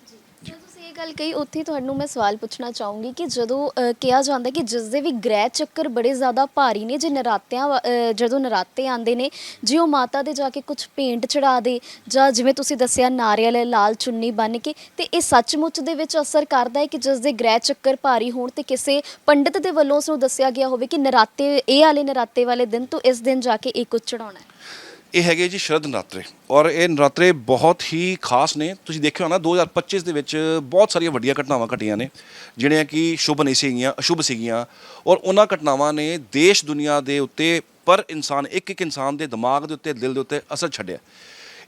ਗੱਲ ਕਹੀ ਉੱਥੇ ਤੁਹਾਨੂੰ ਮੈਂ ਸਵਾਲ ਪੁੱਛਣਾ ਚਾਹੂੰਗੀ ਕਿ ਜਦੋਂ ਅ, ਕਿਹਾ ਜਾਂਦਾ ਕਿ ਜਿਸ ਦੇ ਵੀ ਗ੍ਰਹਿ ਚੱਕਰ ਬੜੇ ਜ਼ਿਆਦਾ ਭਾਰੀ ਨੇ ਜੇ ਨਰਾਤਿਆਂ ਵਾ- ਅ, ਜਦੋਂ ਨਰਾਤੇ ਆਉਂਦੇ ਨੇ ਜੇ ਉਹ ਮਾਤਾ ਦੇ ਜਾ ਕੇ ਕੁਝ ਪੇਂਟ ਚੜਾ ਦੇ ਜਾਂ ਜਿਵੇਂ ਤੁਸੀਂ ਦੱਸਿਆ ਨਾਰੀਅਲ ਲਾਲ ਚੁੰਨੀ ਬੰਨ ਕੇ ਤੇ ਇਹ ਸੱਚਮੁੱਚ ਦੇ ਵਿੱਚ ਅਸਰ ਕਰਦਾ ਹੈ ਕਿ ਜਿਸ ਦੇ ਗ੍ਰਹਿ ਚੱਕਰ ਭਾਰੀ ਹੋਣ ਤੇ ਕਿਸੇ ਪੰਡਿਤ ਦੇ ਵੱਲੋਂ ਉਸ ਨੂੰ ਦੱਸਿਆ ਗਿਆ ਹੋਵੇ ਕਿ ਨਰਾਤੇ ਇਹ ਵਾਲੇ ਨਰਾਤੇ ਵਾਲੇ ਦਿਨ ਤੋਂ ਇਸ ਦਿਨ ਜਾ ਕੇ ਇਹ ਕੁਝ ਚੜਾਉਣਾ ਹੈ? ਇਹ ਹੈਗੇ ਜੀ ਸ਼ਰਦ ਨਰਾਤਰੇ। ਔਰ ਇਹ ਨਰਾਤਰੇ ਬਹੁਤ ਹੀ ਖਾਸ ਨੇ। ਤੁਸੀਂ ਦੇਖਿਆ ਹੋਣਾ 2025 ਦੇ ਵਿੱਚ ਬਹੁਤ ਸਾਰੀਆਂ ਵੱਡੀਆਂ ਘਟਨਾਵਾਂ ਘਟੀਆਂ ਨੇ, ਜਿਹੜੀਆਂ ਕਿ ਸ਼ੁਭ ਨਹੀਂ ਸੀਗੀਆਂ, ਅਸ਼ੁਭ ਸੀਗੀਆਂ। ਔਰ ਉਹਨਾਂ ਘਟਨਾਵਾਂ ਨੇ ਦੇਸ਼ ਦੁਨੀਆ ਦੇ ਉੱਤੇ, ਪਰ ਇਨਸਾਨ ਇੱਕ ਇੱਕ ਇਨਸਾਨ ਦੇ ਦਿਮਾਗ ਦੇ ਉੱਤੇ, ਦਿਲ ਦੇ ਉੱਤੇ ਅਸਰ ਛੱਡਿਆ।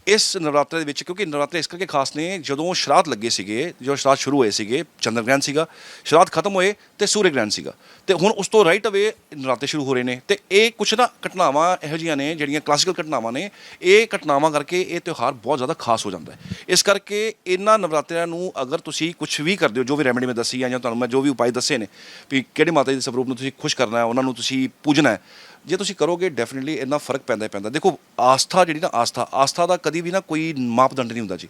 ਇਸ ਨਵਰਾਤਰੇ ਦੇ ਵਿੱਚ, ਕਿਉਂਕਿ ਨਵਰਾਤਰੇ ਇਸ ਕਰਕੇ ਖਾਸ ਨੇ, ਜਦੋਂ ਸ਼ਰਾਧ ਲੱਗੇ ਸੀਗੇ, ਜਦੋਂ ਸ਼ਰਾਧ ਸ਼ੁਰੂ ਹੋਏ ਸੀਗੇ, ਚੰਦਰ ਗ੍ਰਹਿਣ ਸੀਗਾ, ਸ਼ਰਾਧ ਖਤਮ ਹੋਏ ਤੇ ਸੂਰਯ ਗ੍ਰਹਿਣ ਸੀਗਾ। ਤੇ ਹੁਣ ਉਸ ਤੋਂ ਰਾਈਟ ਅਵੇ ਨਵਰਾਤੇ ਸ਼ੁਰੂ ਹੋ ਰਹੇ ਨੇ। ਤੇ ਇਹ ਕੁਛ ਨਾ ਘਟਨਾਵਾਂ ਇਹੋ ਜਿਹੀਆਂ ਨੇ, ਜਿਹੜੀਆਂ ਕਲਾਸੀਕਲ ਘਟਨਾਵਾਂ ਨੇ, ਇਹ ਘਟਨਾਵਾਂ ਕਰਕੇ ਇਹ ਤਿਉਹਾਰ ਬਹੁਤ ਜ਼ਿਆਦਾ ਖਾਸ ਹੋ ਜਾਂਦਾ ਹੈ। ਇਸ ਕਰਕੇ ਇਹਨਾਂ ਨਵਰਾਤਰਿਆਂ ਨੂੰ ਅਗਰ ਤੁਸੀਂ ਕੁਝ ਵੀ ਕਰਦੇ ਹੋ, ਜੋ ਵੀ ਰੈਮੇਡੀ ਮੈਂ ਦੱਸੀ ਆ ਜਾਂ ਤੁਹਾਨੂੰ ਮੈਂ ਜੋ ਵੀ ਉਪਾਅ ਦੱਸੇ ਨੇ, ਵੀ ਕਿਹੜੇ ਮਾਤਾ ਜੀ ਦੇ ਸਰੂਪ ਨੂੰ ਤੁਸੀਂ ਖੁਸ਼ ਕਰਨਾ ਹੈ, ਉਹਨਾਂ ਨੂੰ ਤੁਸੀਂ ਪੂਜਣਾ ਹੈ ਜੇ ਤੁਸੀਂ ਕਰੋਗੇ ਡੈਫੀਨਿਟਲੀ ਇੰਨਾ ਫ਼ਰਕ ਪੈਂਦਾ ਹੀ ਪੈਂਦਾ। ਦੇਖੋ, ਆਸਥਾ ਜਿਹੜੀ ਨਾ, ਆਸਥਾ ਆਸਥਾ ਦਾ ਕਦੀ ਵੀ ਨਾ ਕੋਈ ਮਾਪਦੰਡ ਨਹੀਂ ਹੁੰਦਾ ਜੀ।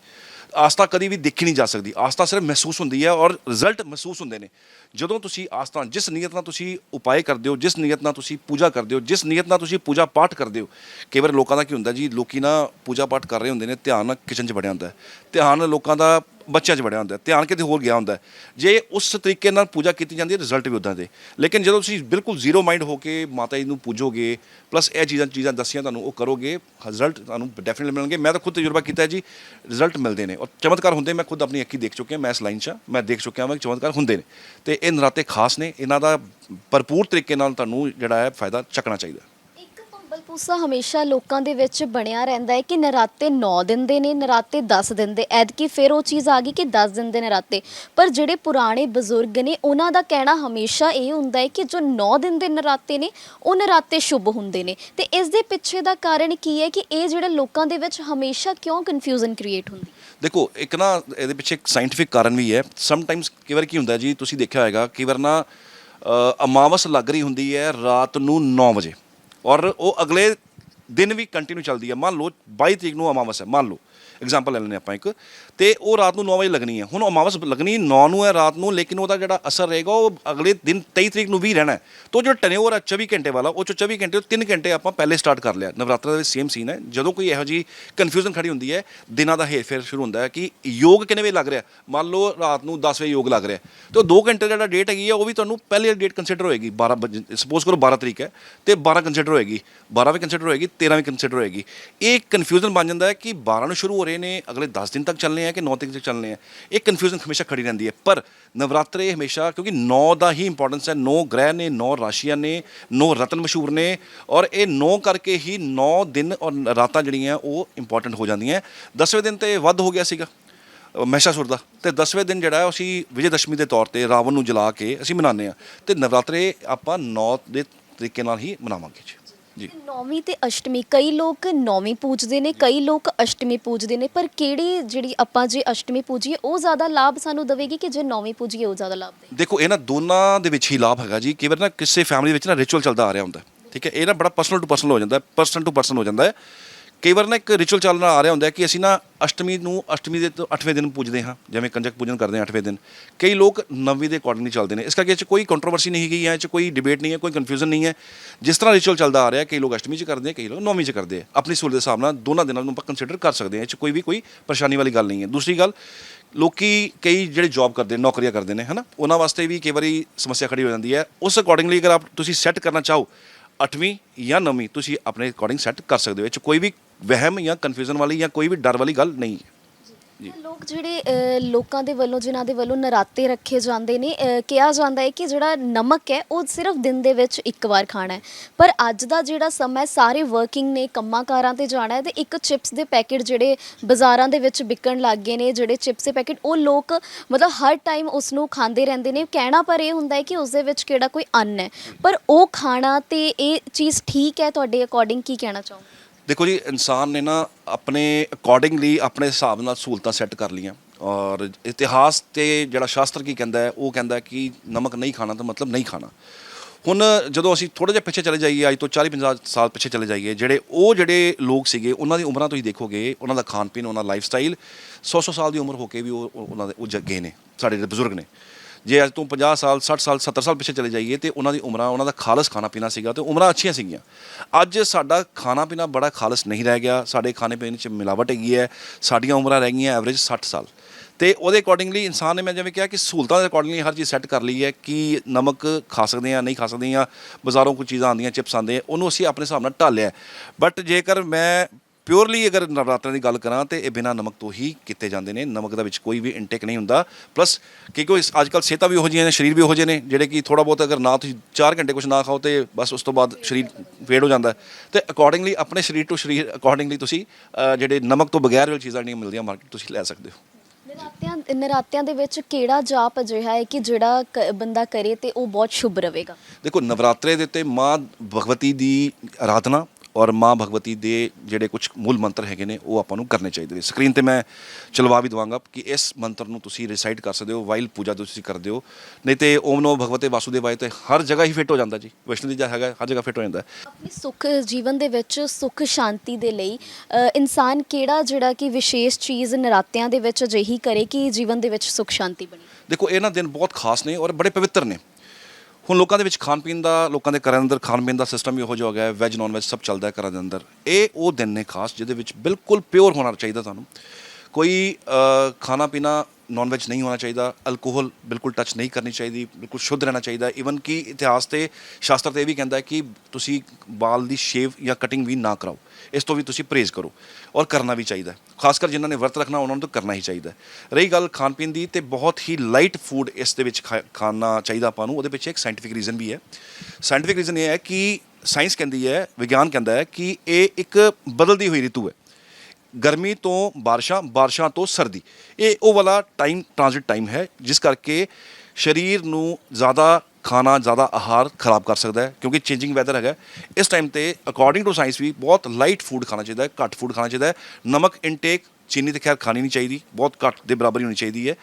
ਆਸਥਾ ਕਦੀ ਵੀ ਦੇਖੀ ਨਹੀਂ ਜਾ ਸਕਦੀ। ਆਸਥਾ ਸਿਰਫ ਮਹਿਸੂਸ ਹੁੰਦੀ ਹੈ ਔਰ ਰਿਜ਼ਲਟ ਮਹਿਸੂਸ ਹੁੰਦੇ ਨੇ। ਜਦੋਂ ਤੁਸੀਂ ਆਸਥਾ, ਜਿਸ ਨੀਅਤ ਨਾਲ ਤੁਸੀਂ ਉਪਾਅ ਕਰਦੇ ਹੋ, ਜਿਸ ਨੀਅਤ ਨਾਲ ਤੁਸੀਂ ਪੂਜਾ ਕਰਦੇ ਹੋ, ਜਿਸ ਨੀਅਤ ਨਾਲ ਤੁਸੀਂ ਪੂਜਾ ਪਾਠ ਕਰਦੇ ਹੋ, ਕਈ ਵਾਰ ਲੋਕਾਂ ਦਾ ਕੀ ਹੁੰਦਾ ਜੀ, ਲੋਕੀ ਨਾ ਪੂਜਾ ਪਾਠ ਕਰ ਰਹੇ ਹੁੰਦੇ ਨੇ, ਧਿਆਨ ਨਾਲ ਕਿਚਨ 'ਚ ਵੜਿਆ ਹੁੰਦਾ ਹੈ। ਧਿਆਨ ਲੋਕਾਂ ਦਾ ਬੱਚਿਆਂ 'ਚ ਵੜਿਆ ਹੁੰਦਾ ਧਿਆਨ ਕਿਤੇ ਹੋਰ ਗਿਆ ਹੁੰਦਾ ਜੇ ਉਸ ਤਰੀਕੇ ਨਾਲ ਪੂਜਾ ਕੀਤੀ ਜਾਂਦੀ ਹੈ ਰਿਜ਼ਲਟ ਵੀ ਉਦਾਂ ਦੇ। ਲੇਕਿਨ ਜਦੋਂ ਤੁਸੀਂ ਬਿਲਕੁਲ ਜ਼ੀਰੋ ਮਾਈਂਡ ਹੋ ਕੇ ਮਾਤਾ ਜੀ ਨੂੰ ਪੂਜੋਗੇ ਪਲੱਸ ਇਹ ਚੀਜ਼ਾਂ ਚੀਜ਼ਾਂ ਦੱਸੀਆਂ ਤੁਹਾਨੂੰ ਉਹ ਕਰੋਗੇ ਰਿਜ਼ਲਟ ਤੁਹਾਨੂੰ ਡੈਫੀਨਿਟਲੀ ਮਿਲਣਗੇ। ਮੈਂ ਤਾਂ ਖੁਦ ਤਜਰਬਾ ਕੀਤਾ ਜੀ ਰਿਜ਼ਲਟ ਮਿਲਦੇ ਨੇ। ਔਰ ਚਮਤਕਾਰ ਹੁੰਦੇ ਮੈਂ ਖੁਦ ਆਪਣੀ ਅੱਖੀ ਦੇਖ ਚੁੱਕਿਆ ਮੈਂ ਇਸ ਲਾਈਨ 'ਚ ਹਾਂ, ਮੈਂ ਦੇਖ ਚੁੱਕਿਆ ਹਾਂ ਕਿ ਚਮਤਕਾਰ ਹੁੰਦੇ ਨੇ। ਤੇ ਇਹ ਨਰਾਤੇ ਖਾਸ ਨੇ ਇਹਨਾਂ ਦਾ ਭਰਪੂਰ ਤਰੀਕੇ ਨਾਲ ਤੁਹਾਨੂੰ ਜਿਹੜਾ ਹੈ ਫਾਇਦਾ ਚੱਕਣਾ ਚਾਹੀਦਾ। ਇੱਕ ਪੂਸਾ ਹਮੇਸ਼ਾ ਲੋਕਾਂ ਦੇ ਵਿੱਚ ਬਣਿਆ ਰਹਿੰਦਾ ਹੈ ਕਿ ਨਰਾਤੇ 9 ਦਿਨ ਦੇ ਨੇ, ਨਰਾਤੇ 10 ਦਿਨ ਦੇ ਐਤਕੀ ਫਿਰ ਉਹ ਚੀਜ਼ ਆ ਗਈ ਕਿ 10 ਦਿਨ ਦੇ ਨਰਾਤੇ। ਪਰ ਜਿਹੜੇ ਪੁਰਾਣੇ ਬਜ਼ੁਰਗ ਨੇ, ਉਹਨਾਂ ਦਾ ਕਹਿਣਾ ਹਮੇਸ਼ਾ ਇਹ ਹੁੰਦਾ ਹੈ ਕਿ ਜੋ 9 ਦਿਨ ਦੇ ਨਰਾਤੇ ਨੇ, ਉਹ ਨਰਾਤੇ ਸ਼ੁਭ ਹੁੰਦੇ ਨੇ। ਤੇ ਇਸ ਦੇ ਪਿੱਛੇ ਦਾ ਕਾਰਨ ਕੀ ਹੈ ਕਿ ਇਹ ਜਿਹੜੇ ਲੋਕਾਂ ਦੇ ਵਿੱਚ ਹਮੇਸ਼ਾ ਕਿਉਂ ਕਨਫਿਊਜ਼ਨ ਕ੍ਰੀਏਟ ਹੁੰਦੀ? ਦੇਖੋ, ਇੱਕ ਨਾ ਇਹਦੇ ਪਿੱਛੇ ਇੱਕ ਸਾਇੰਟੀਫਿਕ ਕਾਰਨ ਵੀ ਹੈ। ਸਮ ਟਾਈਮਸ ਕਈ ਵਾਰ ਕੀ ਹੁੰਦਾ ਜੀ, ਤੁਸੀਂ ਦੇਖਿਆ ਹੋਏਗਾ, ਕਈ ਵਾਰ ਨਾ ਅਮਾਵਸ ਲੱਗ ਰਹੀ ਹੁੰਦੀ ਹੈ ਰਾਤ ਨੂੰ 9 ਵਜੇ। ਔਰ ਉਹ ਅਗਲੇ ਦਿਨ ਵੀ ਕੰਟੀਨਿਊ ਚੱਲਦੀ ਹੈ। ਮੰਨ ਲਓ 22 ਤਰੀਕ ਨੂੰ ਅਮਾਵਸ ਹੈ ਮੰਨ ਲਓ। ਐਗਜ਼ਾਮਪਲ ਲੈ ਲੈਂਦੇ ਆਪਾਂ ਇੱਕ। ਤੇ ਉਹ ਰਾਤ ਨੂੰ 9 ਵਜੇ ਲੱਗਣੀ ਹੈ। ਹੁਣ ਅਮਾਵਸ ਲੱਗਣੀ 9 ਨੂੰ ਹੈ ਰਾਤ ਨੂੰ, ਲੇਕਿਨ ਉਹਦਾ ਜਿਹੜਾ ਅਸਰ ਰਹੇਗਾ, ਉਹ ਅਗਲੇ ਦਿਨ 23 ਤਰੀਕ ਨੂੰ ਵੀ ਰਹਿਣਾ ਹੈ। ਤੋ ਜੋ ਟਨਿਓਰ ਹੈ 24 ਘੰਟੇ ਵਾਲਾ, ਉਹ ਚੋਂ 24 ਘੰਟੇ 3 ਘੰਟੇ ਆਪਾਂ ਪਹਿਲੇ ਸਟਾਰਟ ਕਰ ਲਿਆ। ਨਵਰਾਤਰਾ ਦੇ ਵਿੱਚ ਸੇਮ ਸੀਨ ਹੈ। ਜਦੋਂ ਕੋਈ ਇਹੋ ਜੀ ਕਨਫਿਊਜ਼ਨ ਖੜੀ ਹੁੰਦੀ ਹੈ, ਦਿਨਾਂ ਦਾ ਹੇਰ ਫੇਰ ਸ਼ੁਰੂ ਹੁੰਦਾ ਹੈ ਕਿ ਯੋਗ ਕਿੰਨੇ ਵਜੇ ਲੱਗ ਰਿਹਾ ਮੰਨ ਲਓ ਰਾਤ ਨੂੰ 10 ਵਜੇ ਯੋਗ ਲੱਗ ਰਿਹਾ ਤੇ ਉਹ 2 ਘੰਟੇ ਦਾ ਜਿਹੜਾ ਡੇਟ ਹੈਗੀ ਹੈ, ਉਹ ਵੀ ਤੁਹਾਨੂੰ ਪਹਿਲੇ ਡੇਟ ਕੰਸੀਡਰ ਹੋਏਗੀ। 12 ਸਪੋਜ਼ ਕਰੋ 12 ਤਰੀਕ ਹੈ, ਤੇ 12 ਕੰਸੀਡਰ ਹੋਏਗੀ। 12 ਵੀ ਕੰਸੀਡਰ ਹੋਏਗੀ 13 ਵੀ ਕੰਸੀਡਰ ਹੋਏਗੀ। ਇਹ ਕਨਫਿਊਜ਼ਨ ਬਣ ਜਾਂਦਾ ਹੈ ਕਿ 12 ਨੂੰ ਸ਼ੁਰੂ ਹੋ ਰਹੇ ਨੇ, ਅਗਲੇ 10 ਦਿਨ ਤੱਕ ਚੱਲਣੇ ਆ ਕਿ ਨੌ ਤਰੀਕ ਤੱਕ ਚੱਲਣੇ ਆ? ਇਹ ਕਨਫਿਊਜ਼ਨ ਹਮੇਸ਼ਾ ਖੜੀ ਰਹਿੰਦੀ ਹੈ। ਪਰ ਨਵਰਾਤਰੇ ਹਮੇਸ਼ਾ, ਕਿਉਂਕਿ ਨੌ ਦਾ ਹੀ ਇੰਪੋਰਟੈਂਸ ਹੈ, ਨੌ ਗ੍ਰਹਿ ਨੇ, ਨੌ ਰਾਸ਼ੀਆਂ ਨੇ, ਨੌ ਰਤਨ ਮਸ਼ਹੂਰ ਨੇ ਔਰ ਇਹ ਨੌ ਕਰਕੇ ਹੀ 9 ਦਿਨ ਔਰ ਰਾਤਾਂ ਜਿਹੜੀਆਂ ਉਹ ਇੰਪੋਰਟੈਂਟ ਹੋ ਜਾਂਦੀਆਂ। 10ਵੇਂ ਦਿਨ ਤੇ ਵੱਧ ਹੋ ਗਿਆ ਸੀਗਾ ਮਹਿਸ਼ਾਸੁਰ ਦਾ। ਤੇ 10ਵੇਂ ਦਿਨ ਜਿਹੜਾ ਅਸੀਂ ਵਿਜੇ ਦਸ਼ਮੀ ਦੇ ਤੌਰ ਤੇ ਰਾਵਣ ਨੂੰ ਜਲਾ ਕੇ ਅਸੀਂ ਮਨਾਉਂਦੇ ਆ ਤੇ ਨਵਰਾਤਰੇ ਆਪਾਂ 9 ਦੇ ਤਰੀਕੇ ਨਾਲ ਹੀ ਮਨਾਵਾਂਗੇ ਜੀ। ਜੀ। ਨੌਵੀਂ ਤੇ ਅਸ਼ਟਮੀ ਕਈ ਲੋਕ ਨੌਵੀਂ ਪੂਜਦੇ ਨੇ ਕਈ ਲੋਕ ਅਸ਼ਟਮੀ ਪੂਜਦੇ ਨੇ ਪਰ ਕਿਹੜੀ ਜਿਹੜੀ ਆਪਾਂ ਜੇ ਅਸ਼ਟਮੀ ਪੂਜੀਏ ਉਹ ਜ਼ਿਆਦਾ ਲਾਭ ਸਾਨੂੰ ਦੇਵੇਗੀ ਕਿ ਜੇ ਨੌਵੀਂ ਪੂਜੀਏ ਉਹ ਜ਼ਿਆਦਾ ਲਾਭ ਦੇ ਦੇਖੋ ਇਹਨਾਂ ਦੋਨਾਂ ਦੇ ਵਿੱਚ ਹੀ ਲਾਭ ਹੈਗਾ ਜੀ। ਕਈ ਵਾਰ ਨਾ ਕਿਸੇ ਫੈਮਿਲੀ ਵਿੱਚ ਨਾ ਰਿਚੁਅਲ ਚੱਲਦਾ ਆ ਰਿਹਾ ਹੁੰਦਾ। ਠੀਕ ਹੈ ਇਹ ਨਾ ਬੜਾ ਪਰਸਨਲ ਟੂ ਪਰਸਨਲ ਹੋ ਜਾਂਦਾ ਹੈ ਪਰਸਨ ਟੂ ਪਰਸਨ ਹੋ ਜਾਂਦਾ ਹੈ। ਕਈ ਵਾਰ ਨਾ ਇੱਕ ਰਿਚੁਅਲ ਚੱਲ ਨਾਲ ਆ ਰਿਹਾ ਹੁੰਦਾ ਕਿ ਅਸੀਂ ਨਾ ਅਸ਼ਟਮੀ ਨੂੰ, ਅਸ਼ਟਮੀ ਦੇ ਤੋਂ 8ਵੇਂ ਦਿਨ ਪੂਜਦੇ ਹਾਂ, ਜਿਵੇਂ ਕੰਜਕ ਪੂਜਨ ਕਰਦੇ ਹਾਂ 8ਵੇਂ ਦਿਨ। ਕਈ ਲੋਕ ਨੌਵੀਂ ਦੇ ਅਕੋਰਡਿੰਗਲੀ ਚੱਲਦੇ ਨੇ। ਇਸ ਕਰਕੇ ਇਹ 'ਚ ਕੋਈ ਕੰਟਰੋਵਰਸੀ ਨਹੀਂ ਹੈਗੀ ਹੈ ਇਹ 'ਚ ਕੋਈ ਡਿਬੇਟ ਨਹੀਂ ਹੈ, ਕੋਈ ਕਨਫਿਊਜ਼ਨ ਨਹੀਂ ਹੈ। ਜਿਸ ਤਰ੍ਹਾਂ ਰਿਚੁਅਲ ਚੱਲਦਾ ਆ ਰਿਹਾ, ਕਈ ਲੋਕ ਅਸ਼ਟਮੀ 'ਚ ਕਰਦੇ ਆ, ਕਈ ਲੋਕ ਨੌਵੀਂ 'ਚ ਕਰਦੇ ਆ। ਆਪਣੀ ਸਹੂਲਤ ਦੇ ਹਿਸਾਬ ਨਾਲ ਦੋਨਾਂ ਦਿਨਾਂ ਨੂੰ ਆਪਾਂ ਕੰਸੀਡਰ ਕਰ ਸਕਦੇ ਹਾਂ। ਇਹ 'ਚ ਕੋਈ ਵੀ ਕੋਈ ਪਰੇਸ਼ਾਨੀ ਵਾਲੀ ਗੱਲ ਨਹੀਂ ਹੈ। ਦੂਸਰੀ ਗੱਲ, ਲੋਕੀ ਕਈ ਜਿਹੜੇ ਜੌਬ ਕਰਦੇ, ਨੌਕਰੀਆਂ ਕਰਦੇ ਨੇ, ਹਨਾ? ਉਹਨਾਂ ਵਾਸਤੇ ਵੀ ਕਈ ਵਾਰੀ ਸਮੱਸਿਆ ਖੜੀ ਹੋ ਜਾਂਦੀ ਹੈ। ਉਸ ਅਕੋਰਡਿੰਗਲੀ ਅਗਰ ਆਪ ਤੁਸੀਂ ਸੈੱਟ ਕਰਨਾ ਚਾਹੋ 8ਵੀਂ ਜਾਂ 9ਵੀਂ ਤੁਸੀਂ ਆਪਣੇ ਅਕੋਰਡਿੰਗ ਸੈੱਟ ਕਰ ਸਕਦੇ ਹੋ। ਇਹ 'ਚ ਕੋਈ ਵੀ ਵਹਿਮ ਜਾਂ ਕਨਫਿਊਜ਼ਨ ਵਾਲੀ ਜਾਂ ਕੋਈ ਵੀ ਡਰ ਵਾਲੀ ਗੱਲ ਨਹੀਂ। ਹੈ ਲੋਕ ਜਿਹੜੇ ਅ, ਲੋਕਾਂ ਦੇ ਵੱਲੋਂ ਜਿਨ੍ਹਾਂ ਦੇ ਵੱਲੋਂ ਨਰਾਤੇ ਰੱਖੇ ਜਾਂਦੇ ਨੇ ਅ, ਕਿਹਾ ਜਾਂਦਾ ਹੈ ਕਿ ਜਿਹੜਾ ਨਮਕ ਹੈ ਉਹ ਸਿਰਫ ਦਿਨ ਦੇ ਵਿੱਚ ਇੱਕ ਵਾਰ ਖਾਣਾ ਹੈ। ਪਰ ਅੱਜ ਦਾ ਜਿਹੜਾ ਸਮਾਂ ਹੈ ਸਾਰੇ ਵਰਕਿੰਗ ਨੇ ਕੰਮਾਂ ਕਾਰਾਂ ਤੇ ਜਾਣਾ ਹੈ ਤੇ ਇੱਕ ਚਿਪਸ ਦੇ ਪੈਕੇਟ ਜਿਹੜੇ ਬਾਜ਼ਾਰਾਂ ਦੇ ਵਿੱਚ ਵਿਕਣ ਲੱਗ ਗਏ ਨੇ ਜਿਹੜੇ ਚਿਪਸ ਦੇ ਪੈਕੇਟ ਉਹ ਲੋਕ ਮਤਲਬ ਹਰ ਟਾਈਮ ਉਸ ਨੂੰ ਖਾਂਦੇ ਰਹਿੰਦੇ ਨੇ। ਕਹਿਣਾ ਪਰ ਇਹ ਹੁੰਦਾ ਹੈ ਕਿ ਉਸ ਦੇ ਵਿੱਚ ਕਿਹੜਾ ਕੋਈ ਅੰਨ ਹੈ। ਪਰ ਉਹ ਖਾਣਾ ਤੇ ਇਹ ਚੀਜ਼ ਠੀਕ ਹੈ? ਤੁਹਾਡੇ ਅਕੋਰਡਿੰਗ ਕੀ ਕਹਿਣਾ ਚਾਹੋਗੇ? ਦੇਖੋ ਜੀ, ਇਨਸਾਨ ਨੇ ਨਾ ਆਪਣੇ ਅਕੋਰਡਿੰਗਲੀ ਆਪਣੇ ਹਿਸਾਬ ਨਾਲ ਸਹੂਲਤਾਂ ਸੈੱਟ ਕਰ ਲੀਆਂ ਔਰ ਇਤਿਹਾਸ ਤੇ ਜਿਹੜਾ ਸ਼ਾਸਤਰ ਕੀ ਕਹਿੰਦਾ ਹੈ, ਉਹ ਕਹਿੰਦਾ ਕਿ ਨਮਕ ਨਹੀਂ ਖਾਣਾ ਤਾਂ ਮਤਲਬ ਨਹੀਂ ਖਾਣਾ। ਹੁਣ ਜਦੋਂ ਅਸੀਂ ਥੋੜਾ ਜਿਹਾ ਪਿੱਛੇ ਚਲੇ ਜਾਈਏ, ਅੱਜ ਤੋਂ 40 50 ਸਾਲ ਪਿੱਛੇ ਚਲੇ ਜਾਈਏ, ਜਿਹੜੇ ਉਹ ਜਿਹੜੇ ਲੋਕ ਸੀਗੇ, ਉਹਨਾਂ ਦੀ ਉਮਰਾਂ ਤੁਸੀਂ ਦੇਖੋਗੇ, ਉਹਨਾਂ ਦਾ ਖਾਣ ਪੀਣ ਉਹਨਾਂ ਦਾ ਲਾਈਫ ਸਟਾਈਲ 100 100 ਸਾਲ ਦੀ ਉਮਰ ਹੋ ਕੇ ਵੀ ਉਹ, ਉਹ- ਉਹਨਾਂ ਦੇ, ਉਹ ਜੱਗੇ ਨੇ, ਸਾਡੇ ਜਿਹੜੇ ਬਜ਼ੁਰਗ ਨੇ। ਜੇ ਅੱਜ ਤੋਂ 50 ਸਾਲ 60 ਸਾਲ 70 ਸਾਲ ਪਿੱਛੇ ਚਲੇ ਜਾਈਏ ਤੇ ਉਹਨਾਂ ਦੀ ਉਮਰਾਂ, ਉਹਨਾਂ ਦਾ ਖਾਲਸ ਖਾਣਾ ਪੀਣਾ ਸੀਗਾ ਤੇ ਉਮਰਾਂ ਅੱਛੀਆਂ ਸੀਗੀਆਂ। ਅੱਜ ਸਾਡਾ ਖਾਣਾ ਪੀਣਾ ਬੜਾ ਖਾਲਸ ਨਹੀਂ ਰਹਿ ਗਿਆ। ਸਾਡੇ ਖਾਣੇ ਪੀਣੇ 'ਚ ਮਿਲਾਵਟ ਹੈਗੀ ਹੈ। ਸਾਡੀਆਂ ਉਮਰਾਂ ਰਹਿ ਗਈਆਂ ਐਵਰੇਜ 60 ਸਾਲ। ਤੇ ਉਹਦੇ ਅਕੋਰਡਿੰਗਲੀ ਇਨਸਾਨ ਨੇ ਮੈਂ ਜਿਵੇਂ ਕਿਹਾ ਕਿ ਸਹੂਲਤਾਂ ਦੇ ਅਕੋਰਡਿੰਗਲੀ ਹਰ ਚੀਜ਼ ਸੈੱਟ ਕਰ ਲਈ ਹੈ ਕਿ ਨਮਕ ਖਾ ਸਕਦੇ ਆ ਨਹੀਂ ਖਾ ਸਕਦੇ ਆ ਬਾਜ਼ਾਰੋਂ ਕੋਈ ਚੀਜ਼ਾਂ ਆਉਂਦੀਆਂ ਚਿਪਸ ਆਉਂਦੇ ਉਹਨੂੰ ਅਸੀਂ ਆਪਣੇ ਹਿਸਾਬ ਨਾਲ ਢਾਲਿਆ ਬਟ ਜੇਕਰ ਮੈਂ ਪਿਓਰਲੀ ਅਗਰ ਨਵਰਾਤਰਿਆਂ ਦੀ ਗੱਲ ਕਰਾਂ ਤੇ ਇਹ ਬਿਨਾਂ ਨਮਕ ਤੋਂ ਹੀ ਕੀਤੇ ਜਾਂਦੇ ਨੇ ਨਮਕ ਦਾ ਵਿੱਚ ਕੋਈ ਵੀ ਇਨਟੇਕ ਨਹੀਂ ਹੁੰਦਾ। ਪਲੱਸ ਕਿਉਂਕਿ ਇਸ ਅੱਜ ਕੱਲ੍ਹ ਸਿਹਤਾਂ ਵੀ ਉਹੋ ਜਿਹੀਆਂ ਨੇ ਸਰੀਰ ਵੀ ਉਹੋ ਜਿਹੇ ਨੇ ਜਿਹੜੇ ਕਿ ਥੋੜਾ ਬਹੁਤ ਅਗਰ ਨਾ ਤੁਸੀਂ 4 ਘੰਟੇ ਕੁਝ ਨਾ ਖਾਓ ਤੇ ਬਸ ਉਸ ਤੋਂ ਬਾਅਦ ਸਰੀਰ ਫੇਡ ਹੋ ਜਾਂਦਾ। ਤੇ ਅਕੋਰਡਿੰਗਲੀ ਆਪਣੇ ਸਰੀਰ ਟੂ ਸਰੀਰ ਅਕੋਰਡਿੰਗਲੀ ਤੁਸੀਂ ਜਿਹੜੇ ਨਮਕ ਤੋਂ ਬਗੈਰ ਵਾਲੀ ਚੀਜ਼ਾਂ ਜਿਹੜੀਆਂ ਮਿਲਦੀਆਂ ਮਾਰਕੀਟ ਤੁਸੀਂ ਲੈ ਸਕਦੇ ਹੋ। ਨਰਾਤਿਆਂ ਨਰਾਤਿਆਂ ਦੇ ਵਿੱਚ ਕਿਹੜਾ ਜਾਪ ਅਜਿਹਾ ਹੈ ਕਿ ਜਿਹੜਾ ਬੰਦਾ ਕਰੇ ਤੇ ਉਹ ਬਹੁਤ ਸ਼ੁਭ ਰਹੇਗਾ? ਦੇਖੋ ਨਵਰਾਤਰੇ ਦੇ ਉੱਤੇ ਮਾਂ ਭਗਵਤੀ ਦੀ ਆਰਾਧਨਾ ਔਰ ਮਾਂ ਭਗਵਤੀ ਦੇ ਜਿਹੜੇ ਕੁਝ ਮੂਲ ਮੰਤਰ ਹੈਗੇ ਨੇ ਉਹ ਆਪਾਂ ਨੂੰ ਕਰਨੇ ਚਾਹੀਦੇ ਨੇ। ਸਕਰੀਨ ਤੇ ਮੈਂ ਚਲਵਾ ਵੀ ਦਵਾਂਗਾ ਕਿ ਇਸ ਮੰਤਰ ਨੂੰ ਤੁਸੀਂ ਰਿਸਾਈਟ ਕਰ ਸਕਦੇ ਹੋ ਵਾਈਲ ਪੂਜਾ ਤੁਸੀਂ ਕਰਦੇ ਹੋ ਨਹੀਂ ਤੇ ਓਮ ਨਮੋ ਭਗਵਤੇ ਵਾਸੁਦੇਵਾਏ ਤੇ ਹਰ ਜਗ੍ਹਾ ਹੀ ਫਿੱਟ ਹੋ ਜਾਂਦਾ ਜੀ। ਵਿਸ਼ਨੂੰ ਦੀ ਜਗ੍ਹਾ ਹੈਗਾ ਹਰ ਜਗ੍ਹਾ ਫਿੱਟ ਹੋ ਜਾਂਦਾ। ਆਪਣੀ ਸੁੱਖ ਜੀਵਨ ਦੇ ਵਿੱਚ ਸੁੱਖ ਸ਼ਾਂਤੀ ਦੇ ਲਈ ਇਨਸਾਨ ਕਿਹੜਾ ਜਿਹੜਾ ਕਿ ਵਿਸ਼ੇਸ਼ ਚੀਜ਼ ਨਰਾਤਿਆਂ ਦੇ ਵਿੱਚ ਅਜਿਹੀ ਕਰੇ ਕਿ ਜੀਵਨ ਦੇ ਵਿੱਚ ਸੁੱਖ ਸ਼ਾਂਤੀ ਬਣੇ? ਦੇਖੋ ਇਹ ਨਾ ਦਿਨ ਬਹੁਤ ਖਾਸ ਨੇ ਔਰ ਬੜੇ ਪਵਿੱਤਰ ਨੇ। ਹੁਣ ਲੋਕਾਂ ਦੇ ਵਿੱਚ ਖਾਣ ਪੀਣ ਦਾ, ਲੋਕਾਂ ਦੇ ਘਰਾਂ ਦੇ ਅੰਦਰ ਖਾਣ ਪੀਣ ਦਾ ਸਿਸਟਮ ਵੀ ਇਹੋ ਜਿਹਾ ਹੋ ਗਿਆ ਹੈ ਵੈਜ ਨਾਨ ਵੈਜ ਸਭ ਚੱਲਦਾ ਹੈ ਘਰਾਂ ਦੇ ਅੰਦਰ। ਇਹ ਉਹ ਦਿਨ ਨੇ ਖਾਸ ਜਿਹਦੇ ਵਿੱਚ ਬਿਲਕੁਲ ਪਿਓਰ ਹੋਣਾ ਚਾਹੀਦਾ ਤੁਹਾਨੂੰ। ਕੋਈ ਖਾਣਾ ਪੀਣਾ ਨਾਨ ਵੈਜ ਨਹੀਂ ਹੋਣਾ ਚਾਹੀਦਾ ਅਲਕੋਹਲ ਬਿਲਕੁਲ ਟੱਚ ਨਹੀਂ ਕਰਨੀ ਚਾਹੀਦੀ, ਬਿਲਕੁਲ ਸ਼ੁੱਧ ਰਹਿਣਾ ਚਾਹੀਦਾ ਈਵਨ ਕਿ ਇਤਿਹਾਸ ਤੇ ਸ਼ਾਸਤਰ ਤੇ ਇਹ ਵੀ ਕਹਿੰਦਾ ਹੈ ਕਿ ਤੁਸੀਂ ਵਾਲ ਦੀ ਸ਼ੇਵ ਜਾਂ ਕਟਿੰਗ ਵੀ ਨਾ ਕਰਾਓ, ਇਸ ਤੋਂ ਵੀ ਤੁਸੀਂ ਪ੍ਰੇਜ਼ ਕਰੋ ਔਰ ਕਰਨਾ ਵੀ ਚਾਹੀਦਾ ਖਾਸ ਕਰ ਜਿਨ੍ਹਾਂ ਨੇ ਵਰਤ ਰੱਖਣਾ, ਉਹਨਾਂ ਨੂੰ ਤਾਂ ਕਰਨਾ ਹੀ ਚਾਹੀਦਾ ਰਹੀ ਗੱਲ ਖਾਣ ਪੀਣ ਦੀ ਤੇ ਬਹੁਤ ਹੀ ਲਾਈਟ ਫੂਡ ਇਸ ਦੇ ਵਿੱਚ ਖਾ- ਖਾਣਾ ਚਾਹੀਦਾ ਆਪਾਂ ਨੂੰ, ਉਹਦੇ ਪਿੱਛੇ ਇੱਕ ਸਾਇੰਟੀਫਿਕ ਰੀਜ਼ਨ ਵੀ ਹੈ। ਸਾਇੰਟੀਫਿਕ ਰੀਜ਼ਨ ਇਹ ਹੈ ਕਿ ਸਾਇੰਸ ਕਹਿੰਦੀ ਹੈ, ਵਿਗਿਆਨ ਕਹਿੰਦਾ ਹੈ ਕਿ ਇਹ ਇੱਕ ਬਦਲਦੀ ਹੋਈ ਰਿਤੂ ਹੈ। ਗਰਮੀ ਤੋਂ ਬਾਰਿਸ਼ਾਂ ਬਾਰਿਸ਼ਾਂ ਤੋਂ ਸਰਦੀ। ਇਹ ਉਹ ਵਾਲਾ ਟਾਈਮ, ਟ੍ਰਾਂਜ਼ਿਟ ਟਾਈਮ ਹੈ, ਜਿਸ ਕਰਕੇ ਸਰੀਰ ਨੂੰ ਜ਼ਿਆਦਾ ਖਾਣਾ, ਜ਼ਿਆਦਾ ਆਹਾਰ ਖਰਾਬ ਕਰ ਸਕਦਾ ਹੈ, ਕਿਉਂਕਿ ਚੇਂਜਿੰਗ ਵੈਦਰ ਹੈਗਾ ਇਸ ਟਾਈਮ ਤੇ ਅਕੋਰਡਿੰਗ ਟੂ ਸਾਇੰਸ ਵੀ ਬਹੁਤ ਲਾਈਟ ਫੂਡ ਖਾਣਾ ਚਾਹੀਦਾ ਹੈ, ਘੱਟ ਫੂਡ ਖਾਣਾ ਚਾਹੀਦਾ ਹੈ। ਨਮਕ ਇਨਟੇਕ ਚੀਨੀ ਤੇ ਖੈਰ ਖਾਣੀ ਨਹੀਂ ਚਾਹੀਦੀ, ਬਹੁਤ ਘੱਟ ਦੇ ਬਰਾਬਰ ਹੀ ਹੋਣੀ ਚਾਹੀਦੀ ਹੈ।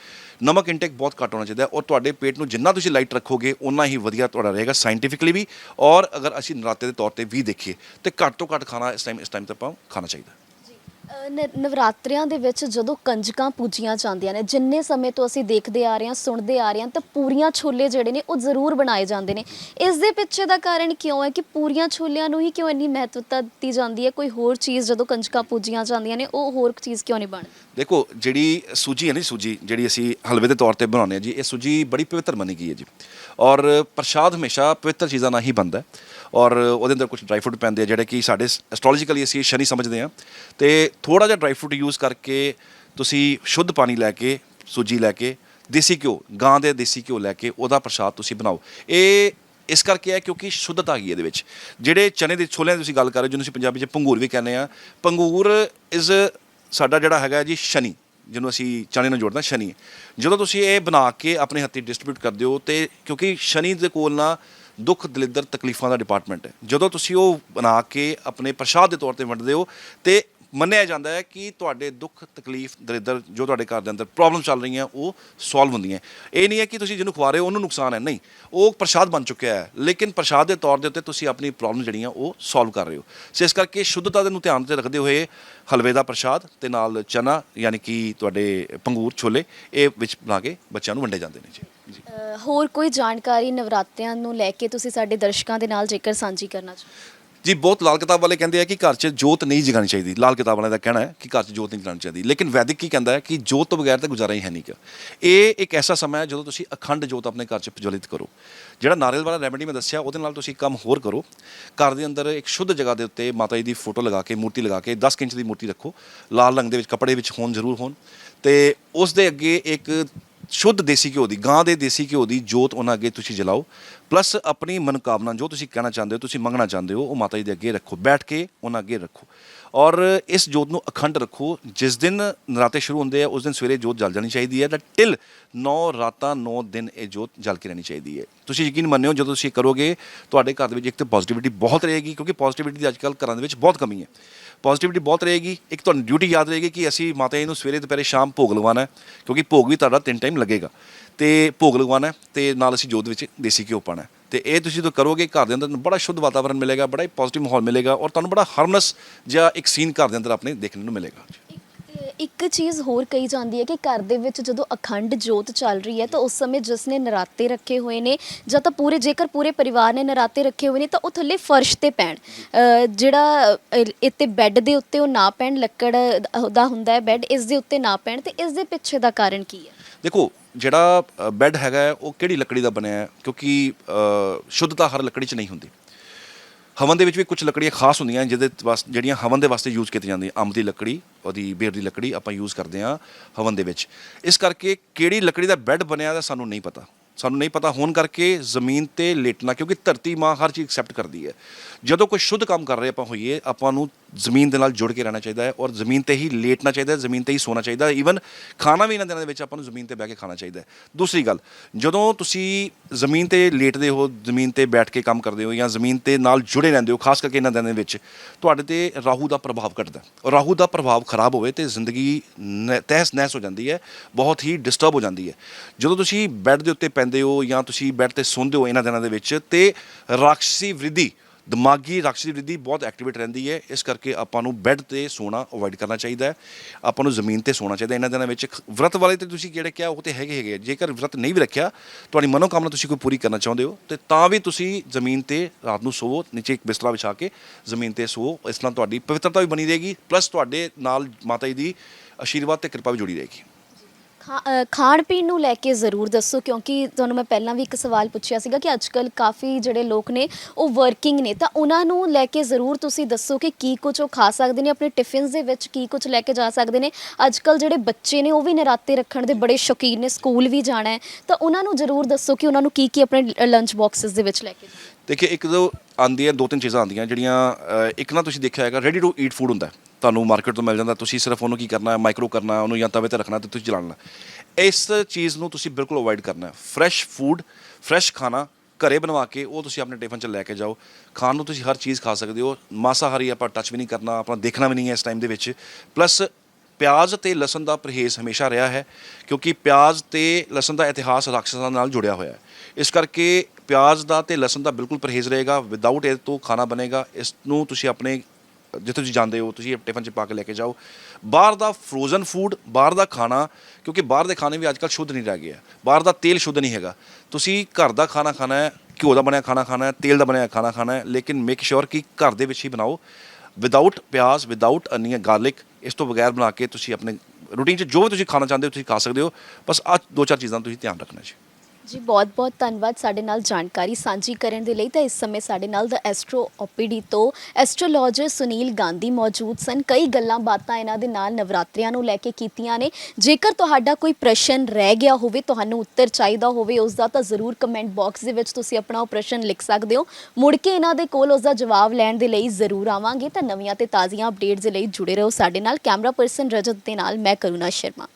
ਨਮਕ ਇਨਟੇਕ ਬਹੁਤ ਘੱਟ ਹੋਣਾ ਚਾਹੀਦਾ ਔਰ ਤੁਹਾਡੇ ਪੇਟ ਨੂੰ ਜਿੰਨਾ ਤੁਸੀਂ ਲਾਈਟ ਰੱਖੋਗੇ ਉਨਾ ਹੀ ਵਧੀਆ ਤੁਹਾਡਾ ਰਹੇਗਾ ਸਾਇੰਟੀਫਿਕਲੀ ਵੀ। ਔਰ ਅਗਰ ਅਸੀਂ ਨਰਾਤੇ ਦੇ ਤੌਰ ਤੇ ਵੀ ਦੇਖੀਏ, ਤੇ ਘੱਟ ਤੋਂ ਘੱਟ ਖਾਣਾ ਇਸ ਟਾਈਮ ਇਸ ਟਾਈਮ ਤੇ ਆਪਾਂ ਖਾਣਾ ਚਾਹੀਦਾ ਨ- ਨਵਰਾਤਰਿਆਂ ਦੇ ਵਿੱਚ ਜਦੋਂ ਕੰਜਕਾਂ ਪੂਜੀਆਂ ਜਾਂਦੀਆਂ ਨੇ, ਜਿੰਨੇ ਸਮੇਂ ਤੋਂ ਅਸੀਂ ਦੇਖਦੇ ਆ ਰਹੇ ਹਾਂ, ਸੁਣਦੇ ਆ ਰਹੇ ਹਾਂ, ਤਾਂ ਪੂਰੀਆਂ ਛੋਲੇ ਜਿਹੜੇ ਨੇ, ਉਹ ਜ਼ਰੂਰ ਬਣਾਏ ਜਾਂਦੇ ਨੇ। ਇਸ ਦੇ ਪਿੱਛੇ ਦਾ ਕਾਰਨ ਕਿਉਂ ਹੈ ਕਿ ਪੂਰੀਆਂ ਛੋਲਿਆਂ ਨੂੰ ਹੀ ਕਿਉਂ ਇੰਨੀ ਮਹੱਤਵਤਾ ਦਿੱਤੀ ਜਾਂਦੀ ਹੈ? ਕੋਈ ਹੋਰ ਚੀਜ਼ ਜਦੋਂ ਕੰਜਕਾਂ ਪੂਜੀਆਂ ਜਾਂਦੀਆਂ ਨੇ, ਉਹ ਹੋਰ ਚੀਜ਼ ਕਿਉਂ ਨਹੀਂ ਬਣਦੀ ਦੇਖੋ, ਜਿਹੜੀ ਸੂਜੀ ਹੈ ਨਾ ਸੂਜੀ, ਜਿਹੜੀ ਅਸੀਂ ਹਲਵੇ ਦੇ ਤੌਰ ਤੇ ਬਣਾਉਂਦੇ ਹਾਂ ਜੀ, ਇਹ ਸੂਜੀ ਬੜੀ ਪਵਿੱਤਰ ਮੰਨੀ ਗਈ ਹੈ ਜੀ। ਔਰ ਪ੍ਰਸ਼ਾਦ ਹਮੇਸ਼ਾ ਪਵਿੱਤਰ ਚੀਜ਼ਾਂ ਨਾਲ ਹੀ ਬਣਦਾ ਹੈ। ਔਰ ਉਹਦੇ ਅੰਦਰ ਕੁਝ ਡਰਾਈ ਫਰੂਟ ਪੈਂਦੇ ਆ, ਜਿਹੜੇ ਕਿ ਸਾਡੇ ਐਸਟ੍ਰੋਲੋਜੀਕਲੀ ਅਸੀਂ ਸ਼ਨੀ ਸਮਝਦੇ ਹਾਂ ਤੇ ਥੋੜਾ ਜਿਹਾ ਡਰਾਈ ਫਰੂਟ ਯੂਜ਼ ਕਰਕੇ ਤੁਸੀਂ ਸ਼ੁੱਧ ਪਾਣੀ ਲੈ ਕੇ, ਸੂਜੀ ਲੈ ਕੇ, ਦੇਸੀ ਘਿਓ, ਗਾਂ ਦੇ ਦੇਸੀ ਘਿਓ ਲੈ ਕੇ ਉਹਦਾ ਪ੍ਰਸ਼ਾਦ ਤੁਸੀਂ ਬਣਾਓ। ਇਹ ਇਸ ਕਰਕੇ ਹੈ ਕਿਉਂਕਿ ਸ਼ੁੱਧਤਾ ਹੈਗੀ ਇਹਦੇ ਵਿੱਚ। ਜਿਹੜੇ ਚਨੇ ਦੇ ਛੋਲਿਆਂ ਦੀ ਤੁਸੀਂ ਗੱਲ ਕਰ ਰਹੇ ਹੋ, ਜਿਹਨੂੰ ਅਸੀਂ ਪੰਜਾਬੀ 'ਚ ਪੰਗੂਰ ਵੀ ਕਹਿੰਦੇ ਆ ਪੰਗੂਰ ਇਜ਼ ਸਾਡਾ ਜਿਹੜਾ ਹੈਗਾ ਜੀ ਸ਼ਨੀ, ਜਿਹਨੂੰ ਅਸੀਂ ਚਨੇ ਨਾਲ ਜੋੜਦਾ ਸ਼ਨੀ। ਜਦੋਂ ਤੁਸੀਂ ਇਹ ਬਣਾ ਕੇ ਆਪਣੇ ਹੱਥੀਂ ਡਿਸਟ੍ਰੀਬਿਊਟ ਕਰਦੇ ਹੋ ਤੇ ਕਿਉਂਕਿ ਸ਼ਨੀ ਦੇ ਕੋਲ ਨਾ ਦੁੱਖ ਦਲਿੱਦਰ ਤਕਲੀਫਾਂ ਦਾ ਡਿਪਾਰਟਮੈਂਟ ਹੈ। ਜਦੋਂ ਤੁਸੀਂ ਉਹ ਬਣਾ ਕੇ ਆਪਣੇ ਪ੍ਰਸ਼ਾਦ ਦੇ ਤੌਰ ਤੇ ਵੰਡਦੇ ਹੋ ਤੇ ਮੰਨਿਆ ਜਾਂਦਾ ਹੈ ਕਿ ਤੁਹਾਡੇ ਦੁੱਖ, ਤਕਲੀਫ, ਦਰਿਦਰ ਜੋ ਤੁਹਾਡੇ ਘਰ ਦੇ ਅੰਦਰ ਪ੍ਰੋਬਲਮ ਚੱਲ ਰਹੀਆਂ, ਉਹ ਸੋਲਵ ਹੁੰਦੀਆਂ ਇਹ ਨਹੀਂ ਹੈ ਕਿ ਤੁਸੀਂ ਜਿਹਨੂੰ ਖਵਾ ਰਹੇ ਹੋ, ਉਹਨੂੰ ਨੁਕਸਾਨ ਹੈ। ਨਹੀਂ, ਉਹ ਪ੍ਰਸ਼ਾਦ ਬਣ ਚੁੱਕਿਆ ਹੈ। ਲੇਕਿਨ ਪ੍ਰਸ਼ਾਦ ਦੇ ਤੌਰ ਦੇ ਉੱਤੇ ਤੁਸੀਂ ਆਪਣੀ ਪ੍ਰੋਬਲਮ ਜਿਹੜੀਆਂ ਉਹ ਸੋਲਵ ਕਰ ਰਹੇ ਹੋ। ਸੋ ਇਸ ਕਰਕੇ ਸ਼ੁੱਧਤਾ ਦੇ ਨੂੰ ਧਿਆਨ ਤੇ ਰੱਖਦੇ ਹੋਏ ਹਲਵੇ ਦਾ ਪ੍ਰਸ਼ਾਦ ਤੇ ਨਾਲ ਚਨਾ, ਯਾਨੀ ਕਿ ਤੁਹਾਡੇ ਪੰਗੂਰ ਛੋਲੇ, ਇਹ ਵਿੱਚ ਬਣਾ ਕੇ ਬੱਚਿਆਂ ਨੂੰ ਵੰਡੇ ਜਾਂਦੇ ਨੇ ਜੀ। ਹੋਰ ਕੋਈ ਜਾਣਕਾਰੀ ਨਵਰਾਤਿਆਂ ਨੂੰ ਲੈ ਕੇ ਤੁਸੀਂ ਸਾਡੇ ਦਰਸ਼ਕਾਂ ਦੇ ਨਾਲ ਜੇਕਰ ਸਾਂਝੀ ਕਰਨਾ ਚਾਹੋ ਜੀ, ਬਹੁਤ ਲਾਲ ਕਿਤਾਬ ਵਾਲੇ ਕਹਿੰਦੇ ਆ ਕਿ ਘਰ 'ਚ ਜੋਤ ਨਹੀਂ ਜਗਾਣੀ ਚਾਹੀਦੀ। ਲਾਲ ਕਿਤਾਬ ਵਾਲਿਆਂ ਦਾ ਕਹਿਣਾ ਹੈ ਕਿ ਘਰ 'ਚ ਜੋਤ ਨਹੀਂ ਜਗਾਣੀ ਚਾਹੀਦੀ। ਲੇਕਿਨ ਵੈਦਿਕ ਕੀ ਕਹਿੰਦਾ ਹੈ ਕਿ ਜੋਤ ਤੋਂ ਬਗੈਰ ਤਾਂ ਗੁਜ਼ਾਰਾ ਹੀ ਹੈ ਨਹੀਂ ਗਾ। ਇਹ ਇੱਕ ਐਸਾ ਸਮਾਂ ਹੈ ਜਦੋਂ ਤੁਸੀਂ ਅਖੰਡ ਜੋਤ ਆਪਣੇ ਘਰ 'ਚ ਪ੍ਰਜਵਲਿਤ ਕਰੋ। ਜਿਹੜਾ ਨਾਰੀਅਲ ਵਾਲਾ ਰੈਮੇਡੀ ਮੈਂ ਦੱਸਿਆ, ਉਹਦੇ ਨਾਲ ਤੁਸੀਂ ਕੰਮ ਹੋਰ ਕਰੋ। ਘਰ ਦੇ ਅੰਦਰ ਇੱਕ ਸ਼ੁੱਧ ਜਗ੍ਹਾ ਦੇ ਉੱਤੇ ਮਾਤਾ ਜੀ ਦੀ ਫੋਟੋ ਲਗਾ ਕੇ, ਮੂਰਤੀ ਲਗਾ ਕੇ 10 ਇੰਚ ਦੀ ਮੂਰਤੀ ਰੱਖੋ। ਲਾਲ ਰੰਗ ਦੇ ਵਿੱਚ ਕੱਪੜੇ ਵਿੱਚ ਹੋਣ ਜ਼ਰੂਰ ਹੋਣ। ਤੇ ਉਸ ਦੇ ਅੱਗੇ ਇੱਕ ਸ਼ੁੱਧ ਦੇਸੀ ਘਿਓ ਦੀ, ਗਾਂ ਦੇ ਦੇਸੀ ਘਿਓ ਦੀ ਜੋਤ ਉਹਨਾਂ ਅੱਗੇ ਤੁਸੀਂ ਜਲਾਓ। ਪਲੱਸ ਆਪਣੀ ਮਨੋਕਾਮਨਾ, ਜੋ ਤੁਸੀਂ ਕਹਿਣਾ ਚਾਹੁੰਦੇ ਹੋ, ਤੁਸੀਂ ਮੰਗਣਾ ਚਾਹੁੰਦੇ ਹੋ, ਉਹ ਮਾਤਾ ਜੀ ਦੇ ਅੱਗੇ ਰੱਖੋ। ਬੈਠ ਕੇ ਉਹਨਾਂ ਅੱਗੇ ਰੱਖੋ। ਔਰ ਇਸ ਜੋਤ ਨੂੰ ਅਖੰਡ ਰੱਖੋ। ਜਿਸ ਦਿਨ ਨਰਾਤੇ ਸ਼ੁਰੂ ਹੁੰਦੇ ਆ, ਉਸ ਦਿਨ ਸਵੇਰੇ ਜੋਤ ਜਲ ਜਾਣੀ ਚਾਹੀਦੀ ਹੈ ਤਾਂ ਟਿਲ 9 ਰਾਤਾਂ 9 ਦਿਨ ਇਹ ਜੋਤ ਜਲ ਕੇ ਰਹਿਣੀ ਚਾਹੀਦੀ ਹੈ। ਤੁਸੀਂ ਯਕੀਨ ਮੰਨਿਓ, ਜਦੋਂ ਤੁਸੀਂ ਕਰੋਗੇ, ਤੁਹਾਡੇ ਘਰ ਦੇ ਵਿੱਚ ਇੱਕ ਤਾਂ ਪੋਜ਼ਿਟਿਵਿਟੀ ਬਹੁਤ ਰਹੇਗੀ, ਕਿਉਂਕਿ ਪੋਜ਼ਿਟਿਵਿਟੀ ਦੀ ਅੱਜਕੱਲ ਘਰਾਂ ਦੇ ਵਿੱਚ ਬਹੁਤ ਕਮੀ ਹੈ। ਪੋਜ਼ਿਟਿਵਿਟੀ ਬਹੁਤ ਰਹੇਗੀ। ਇੱਕ ਤੁਹਾਨੂੰ ਡਿਊਟੀ ਯਾਦ ਰਹੇਗੀ ਕਿ ਅਸੀਂ ਮਾਤਾ ਜੀ ਨੂੰ ਸਵੇਰੇ ਦੁਪਹਿਰੇ ਸ਼ਾਮ ਭੋਗ ਲਗਵਾਉਣਾ ਹੈ, ਕਿਉਂਕਿ ਭੋਗ ਵੀ ਤੁਹਾਡਾ ਤਿੰਨ ਟਾਈਮ ਲੱਗੇਗਾ। ਤੇ ਭੋਗ ਲਗਵਾਉਣਾ ਹੈ ਤੇ ਨਾਲ ਅਸੀਂ ਜੋਤ ਵਿੱਚ ਦੇਸੀ ਘਿਓ ਪਾਉਣਾ ਹੈ। ਤੇ ਇਹ ਤੁਸੀਂ ਜਦੋਂ ਕਰੋਗੇ, ਘਰ ਦੇ ਅੰਦਰ ਬੜਾ ਸ਼ੁੱਧ ਵਾਤਾਵਰਣ ਮਿਲੇਗਾ, ਬੜਾ ਹੀ ਪੋਜ਼ਿਟਿਵ ਮਾਹੌਲ ਮਿਲੇਗਾ ਔਰ ਤੁਹਾਨੂੰ ਬੜਾ ਹਾਰਮਲੈਸ ਜਿਹਾ ਇੱਕ ਸੀਨ ਘਰ ਦੇ ਅੰਦਰ ਆਪਣੇ ਦੇਖਣ ਨੂੰ ਮਿਲੇਗਾ। ਇੱਕ ਚੀਜ਼ ਹੋਰ ਕਹੀ ਜਾਂਦੀ ਹੈ ਕਿ ਘਰ ਦੇ ਵਿੱਚ ਜਦੋਂ ਅਖੰਡ ਜੋਤ ਚੱਲ ਰਹੀ ਹੈ ਤਾਂ ਉਸ ਸਮੇਂ ਜਿਸ ਨੇ ਨਰਾਤੇ ਰੱਖੇ ਹੋਏ ਨੇ ਜਾਂ ਤਾਂ ਪੂਰੇ ਜੇਕਰ ਪੂਰੇ ਪਰਿਵਾਰ ਨੇ ਨਰਾਤੇ ਰੱਖੇ ਹੋਏ ਨੇ ਤਾਂ ਉਹ ਥੱਲੇ ਫਰਸ਼ ਤੇ ਪੈਣ। ਅ, ਜਿਹੜਾ ਅ, ਇੱਥੇ ਬੈੱਡ ਦੇ ਉੱਤੇ ਉਹ ਨਾ ਪੈਣ ਲੱਕੜ ਦਾ ਹੁੰਦਾ ਹੈ ਬੈੱਡ ਇਸ ਦੇ ਉੱਤੇ ਨਾ ਪੈਣ ਤੇ ਇਸ ਦੇ ਪਿੱਛੇ ਦਾ ਕਾਰਨ ਕੀ ਹੈ? ਦੇਖੋ ਜਿਹੜਾ ਬੈੱਡ ਹੈਗਾ ਹੈ, ਉਹ ਕਿਹੜੀ ਲੱਕੜੀ ਦਾ ਬਣਿਆ ਹੈ? ਕਿਉਂਕਿ ਅ, ਸ਼ੁੱਧਤਾ ਹਰ ਲੱਕੜੀ 'ਚ ਨਹੀਂ ਹੁੰਦੀ। ਹਵਨ ਦੇ ਵਿੱਚ ਵੀ ਕੁਝ ਲੱਕੜੀਆਂ ਖਾਸ ਹੁੰਦੀਆਂ ਜਿਹਦੇ ਵਾਸਤੇ ਜਿਹੜੀਆਂ ਹਵਨ ਦੇ ਵਾਸਤੇ ਯੂਜ਼ ਕੀਤੀਆਂ ਜਾਂਦੀਆਂ ਅੰਬ ਦੀ ਲੱਕੜੀ, ਉਹਦੀ ਬੇਰ ਦੀ ਲੱਕੜੀ ਆਪਾਂ ਯੂਜ਼ ਕਰਦੇ ਹਾਂ ਹਵਨ ਦੇ ਵਿੱਚ। ਇਸ ਕਰਕੇ ਕਿਹੜੀ ਲੱਕੜੀ ਦਾ ਬੈੱਡ ਬਣਿਆ ਦਾ ਸਾਨੂੰ ਨਹੀਂ ਪਤਾ। ਸਾਨੂੰ ਨਹੀਂ ਪਤਾ। ਹੋਣ ਕਰਕੇ ਜ਼ਮੀਨ ਤੇ ਲੇਟਣਾ, ਕਿਉਂਕਿ ਧਰਤੀ ਮਾਂ ਹਰ ਚੀਜ਼ ਐਕਸੈਪਟ ਕਰਦੀ ਹੈ। ਜਦੋਂ ਕੋਈ ਸ਼ੁੱਧ ਕੰਮ ਕਰ ਰਹੇ ਆਪਾਂ ਹੋਈਏ, ਆਪਾਂ ਨੂੰ ਜ਼ਮੀਨ ਦੇ ਨਾਲ ਜੁੜ ਕੇ ਰਹਿਣਾ ਚਾਹੀਦਾ ਹੈ ਔਰ ਜ਼ਮੀਨ ਤੇ ਹੀ ਲੇਟਣਾ ਚਾਹੀਦਾ ਹੈ, ਜ਼ਮੀਨ ਤੇ ਹੀ ਸੋਣਾ ਚਾਹੀਦਾ ਹੈ। ਈਵਨ ਖਾਣਾ ਵੀ ਇਹਨਾਂ ਦਿਨਾਂ ਦੇ ਵਿੱਚ ਆਪਾਂ ਨੂੰ ਜ਼ਮੀਨ ਤੇ ਬਹਿ ਕੇ ਖਾਣਾ ਚਾਹੀਦਾ ਹੈ। ਦੂਸਰੀ ਗੱਲ, ਜਦੋਂ ਤੁਸੀਂ ਜ਼ਮੀਨ ਤੇ ਲੇਟਦੇ ਹੋ, ਜ਼ਮੀਨ ਤੇ ਬੈਠ ਕੇ ਕੰਮ ਕਰਦੇ ਹੋ ਜਾਂ ਜ਼ਮੀਨ ਤੇ ਨਾਲ ਜੁੜੇ ਰਹਿੰਦੇ ਹੋ, ਖਾਸ ਕਰਕੇ ਇਹਨਾਂ ਦਿਨਾਂ ਦੇ ਵਿੱਚ, ਤੁਹਾਡੇ ਤੇ ਰਾਹੂ ਦਾ ਪ੍ਰਭਾਵ ਘਟਦਾ ਔਰ ਰਾਹੂ ਦਾ ਪ੍ਰਭਾਵ ਖਰਾਬ ਹੋਵੇ ਤੇ ਜ਼ਿੰਦਗੀ ਨ- ਤਹਿਸ ਨਹਿਸ ਹੋ ਜਾਂਦੀ ਹੈ, ਬਹੁਤ ਹੀ ਡਿਸਟਰਬ ਹੋ ਜਾਂਦੀ ਹੈ। ਜਦੋਂ ਤੁਸੀਂ ਬੈੱਡ ਦੇ ਉੱਤੇ ਪੈਂਦੇ ਹੋ ਜਾਂ ਤੁਸੀਂ ਬੈੱਡ ਤੇ ਸੌਂਦੇ ਹੋ ਇਹਨਾਂ ਦਿਨਾਂ ਦੇ ਵਿੱਚ ਤੇ ਰਾਖਸੀ ਵ੍ਰਿਧੀ ਦਿਮਾਗੀ ਰਾਖਸੀ ਵ੍ਰਿਧੀ ਬਹੁਤ ਐਕਟੀਵੇਟ ਰਹਿੰਦੀ ਹੈ। ਇਸ ਕਰਕੇ ਆਪਾਂ ਨੂੰ ਬੈੱਡ ਤੇ ਸੋਣਾ ਅਵੋਇਡ ਕਰਨਾ ਚਾਹੀਦਾ ਹੈ। ਆਪਾਂ ਨੂੰ ਜ਼ਮੀਨ ਤੇ ਸੋਣਾ ਚਾਹੀਦਾ ਇਹਨਾਂ ਦਿਨਾਂ ਵਿੱਚ ਵਰਤ ਵਾਲੇ ਤੇ ਤੁਸੀਂ ਜਿਹੜੇ ਕਿਹਾ, ਉਹ ਤੇ ਹੈਗੇ ਹੈਗੇ ਆ। ਜੇਕਰ ਵਰਤ ਨਹੀਂ ਵੀ ਰੱਖਿਆ, ਤੁਹਾਡੀ ਮਨੋਕਾਮਨਾ ਤੁਸੀਂ ਕੋਈ ਪੂਰੀ ਕਰਨਾ ਚਾਹੁੰਦੇ ਹੋ, ਤੇ ਤਾਂ ਵੀ ਤੁਸੀਂ ਜ਼ਮੀਨ ਤੇ ਰਾਤ ਨੂੰ ਸੋਵੋ, ਨੀਚੇ ਇੱਕ ਬਿਸਤਰਾ ਵਿਛਾ ਕੇ ਜ਼ਮੀਨ ਤੇ ਸੋਵੋ। ਇਸ ਨਾਲ ਤੁਹਾਡੀ ਪਵਿੱਤਰਤਾ ਵੀ ਬਣੀ ਰਹੇਗੀ ਪਲੱਸ ਤੁਹਾਡੇ ਨਾਲ ਮਾਤਾ ਜੀ ਦੀ ਆਸ਼ੀਰਵਾਦ ਤੇ ਕਿਰਪਾ ਵੀ ਜੁੜੀ ਰਹੇਗੀ। ਖਾਣ ਪੀਣ ਨੂੰ ਲੈ ਕੇ ਜ਼ਰੂਰ ਦੱਸੋ, ਕਿਉਂਕਿ ਤੁਹਾਨੂੰ ਮੈਂ ਪਹਿਲਾਂ ਵੀ ਇੱਕ ਸਵਾਲ ਪੁੱਛਿਆ ਸੀਗਾ ਕਿ ਅੱਜਕੱਲ ਕਾਫੀ ਜਿਹੜੇ ਲੋਕ ਨੇ, ਉਹ ਵਰਕਿੰਗ ਨੇ, ਤਾਂ ਉਹਨਾਂ ਨੂੰ ਲੈ ਕੇ ਜ਼ਰੂਰ ਤੁਸੀਂ ਦੱਸੋ ਕਿ ਕੀ ਕੁਝ ਉਹ ਖਾ ਸਕਦੇ ਨੇ, ਆਪਣੇ ਟਿਫਿਨਸ ਦੇ ਵਿੱਚ ਕੀ ਕੁਝ ਲੈ ਕੇ ਜਾ ਸਕਦੇ ਨੇ। ਅੱਜਕੱਲ ਜਿਹੜੇ ਬੱਚੇ ਨੇ, ਉਹ ਵੀ ਨਰਾਤੇ ਰੱਖਣ ਦੇ ਬੜੇ ਸ਼ੌਕੀਨ ਨੇ, ਸਕੂਲ ਵੀ ਜਾਣਾ ਹੈ, ਤਾਂ ਉਹਨਾਂ ਨੂੰ ਜ਼ਰੂਰ ਦੱਸੋ ਕਿ ਉਹਨਾਂ ਨੂੰ ਕੀ ਕੀ ਆਪਣੇ ਲੰਚ ਬਾਕਸਸ ਦੇ ਵਿੱਚ ਲੈ ਕੇ ਜਾਣਾ। ਦੇਖਿਏ ਇੱਕ ਦੋ ਆਉਂਦੀਆਂ ਦੋ ਤਿੰਨ ਚੀਜ਼ਾਂ ਆਉਂਦੀਆਂ ਜਿਹੜੀਆਂ ਇੱਕ ਨਾ ਤੁਸੀਂ ਦੇਖਿਆ ਹੈਗਾ ਰੈਡੀ ਟੂ ਈਟ ਫੂਡ ਹੁੰਦਾ ਤੁਹਾਨੂੰ ਮਾਰਕੀਟ ਤੋਂ ਮਿਲ ਜਾਂਦਾ, ਤੁਸੀਂ ਸਿਰਫ ਉਹਨੂੰ ਕੀ ਕਰਨਾ ਹੈ ਮਾਈਕਰੋ ਕਰਨਾ ਹੈ ਉਹਨੂੰ ਜਾਂ ਤਵੇ ਤੇ ਰੱਖਣਾ ਤੇ ਤੁਸੀਂ ਚਲਾਉਣਾ। ਇਸ ਚੀਜ਼ ਨੂੰ ਤੁਸੀਂ ਬਿਲਕੁਲ ਅਵੋਇਡ ਕਰਨਾ ਹੈ। ਫਰੈਸ਼ ਫੂਡ ਫਰੈਸ਼ ਖਾਣਾ ਘਰੇ ਬਣਵਾ ਕੇ ਉਹ ਤੁਸੀਂ ਆਪਣੇ ਟਿਫਨ 'ਚ ਲੈ ਕੇ ਜਾਓ। ਖਾਣ ਨੂੰ ਤੁਸੀਂ ਹਰ ਚੀਜ਼ ਖਾ ਸਕਦੇ ਹੋ। ਮਾਸਾਹਾਰੀ ਆਪਾਂ ਟੱਚ ਵੀ ਨਹੀਂ ਕਰਨਾ, ਆਪਣਾ ਦੇਖਣਾ ਵੀ ਨਹੀਂ ਹੈ ਇਸ ਟਾਈਮ ਦੇ ਵਿੱਚ। ਪਲੱਸ ਪਿਆਜ਼ ਤੇ ਲਸਣ ਦਾ ਪਰਹੇਜ਼ ਹਮੇਸ਼ਾ ਰਿਹਾ ਹੈ, ਕਿਉਂਕਿ ਪਿਆਜ਼ ਤੇ ਲਸਣ ਦਾ ਇਤਿਹਾਸ ਰਾਖਸ਼ਾਂ ਨਾਲ ਜੁੜਿਆ ਹੋਇਆ ਹੈ। ਇਸ ਕਰਕੇ ਪਿਆਜ਼ ਦਾ ਤੇ ਲਸਣ ਦਾ ਬਿਲਕੁਲ ਪਰਹੇਜ਼ ਰਹੇਗਾ। ਵਿਦਆਊਟ ਇਹ ਤੋਂ ਖਾਣਾ ਬਣੇਗਾ। ਇਸ ਨੂੰ ਤੁਸੀਂ ਆਪਣੇ ਜਿੱਥੇ ਤੁਸੀਂ ਜਾਂਦੇ ਹੋ, ਤੁਸੀਂ ਟਿਫਨ 'ਚ ਪਾ ਕੇ ਲੈ ਕੇ ਜਾਓ। ਬਾਹਰ ਦਾ ਫਰੋਜ਼ਨ ਫੂਡ ਬਾਹਰ ਦਾ ਖਾਣਾ, ਕਿਉਂਕਿ ਬਾਹਰ ਦੇ ਖਾਣੇ ਵੀ ਅੱਜਕੱਲ ਸ਼ੁੱਧ ਨਹੀਂ ਰਹਿ ਗਏ ਆ। ਬਾਹਰ ਦਾ ਤੇਲ ਸ਼ੁੱਧ ਨਹੀਂ ਹੈਗਾ। ਤੁਸੀਂ ਘਰ ਦਾ ਖਾਣਾ ਖਾਣਾ ਹੈ, ਘਿਓ ਦਾ ਬਣਿਆ ਖਾਣਾ ਖਾਣਾ ਹੈ, ਤੇਲ ਦਾ ਬਣਿਆ ਖਾਣਾ ਖਾਣਾ ਹੈ, ਲੇਕਿਨ ਮੇਕ ਸ਼ੋਰ ਕਿ ਘਰ ਦੇ ਵਿੱਚ ਹੀ ਬਣਾਓ। ਵਿਦਆਊਟ ਪਿਆਜ਼ ਵਿਦਆਊਟ ਅਨੀਅਨ ਗਾਰਲਿਕ ਇਸ ਤੋਂ ਬਗੈਰ ਬਣਾ ਕੇ ਤੁਸੀਂ ਆਪਣੇ ਰੂਟੀਨ 'ਚ ਜੋ ਵੀ ਤੁਸੀਂ ਖਾਣਾ ਚਾਹੁੰਦੇ ਹੋ, ਤੁਸੀਂ ਖਾ ਸਕਦੇ ਹੋ। ਬਸ ਆ ਦੋ ਚਾਰ ਚੀਜ਼ਾਂ ਦਾ ਤੁਸੀਂ ਧਿਆਨ ਰੱਖਣਾ ਜੀ। ਜੀ ਬਹੁਤ ਬਹੁਤ ਧੰਨਵਾਦ ਸਾਡੇ ਨਾਲ ਜਾਣਕਾਰੀ ਸਾਂਝੀ ਕਰਨ ਦੇ ਲਈ। ਤਾਂ ਇਸ ਸਮੇਂ ਸਾਡੇ ਨਾਲ ਦਾ ਐਸਟ੍ਰੋ ਓਪੀਡੀ ਤੋਂ ਐਸਟ੍ਰੋਲੋਜਰ ਸੁਨੀਲ ਗਾਂਧੀ ਮੌਜੂਦ ਸਨ। ਕਈ ਗੱਲਾਂ ਬਾਤਾਂ ਇਹਨਾਂ ਦੇ ਨਾਲ ਨਵਰਾਤਰਿਆਂ ਨੂੰ ਲੈ ਕੇ ਕੀਤੀਆਂ ਨੇ। ਜੇਕਰ ਤੁਹਾਡਾ ਕੋਈ ਪ੍ਰਸ਼ਨ ਰਹਿ ਗਿਆ ਹੋਵੇ, ਤੁਹਾਨੂੰ ਉੱਤਰ ਚਾਹੀਦਾ ਹੋਵੇ ਉਸ ਦਾ ਤਾਂ ਜ਼ਰੂਰ ਕਮੈਂਟ ਬਾਕਸ ਦੇ ਵਿੱਚ ਤੁਸੀਂ ਆਪਣਾ ਉਹ ਪ੍ਰਸ਼ਨ ਲਿਖ ਸਕਦੇ ਹੋ। ਮੁੜ ਕੇ ਇਹਨਾਂ ਦੇ ਕੋਲ ਉਸ ਦਾ ਜਵਾਬ ਲੈਣ ਦੇ ਲਈ ਜ਼ਰੂਰ ਆਵਾਂਗੇ। ਤਾਂ ਨਵੀਆਂ ਤੇ ਤਾਜ਼ੀਆਂ ਅਪਡੇਟਸ ਦੇ ਲਈ ਜੁੜੇ ਰਹੋ ਸਾਡੇ ਨਾਲ। ਕੈਮਰਾ ਪਰਸਨ ਰਜਤ ਦੇ ਨਾਲ ਮੈਂ ਕਰੁਣਾ ਸ਼ਰਮਾ।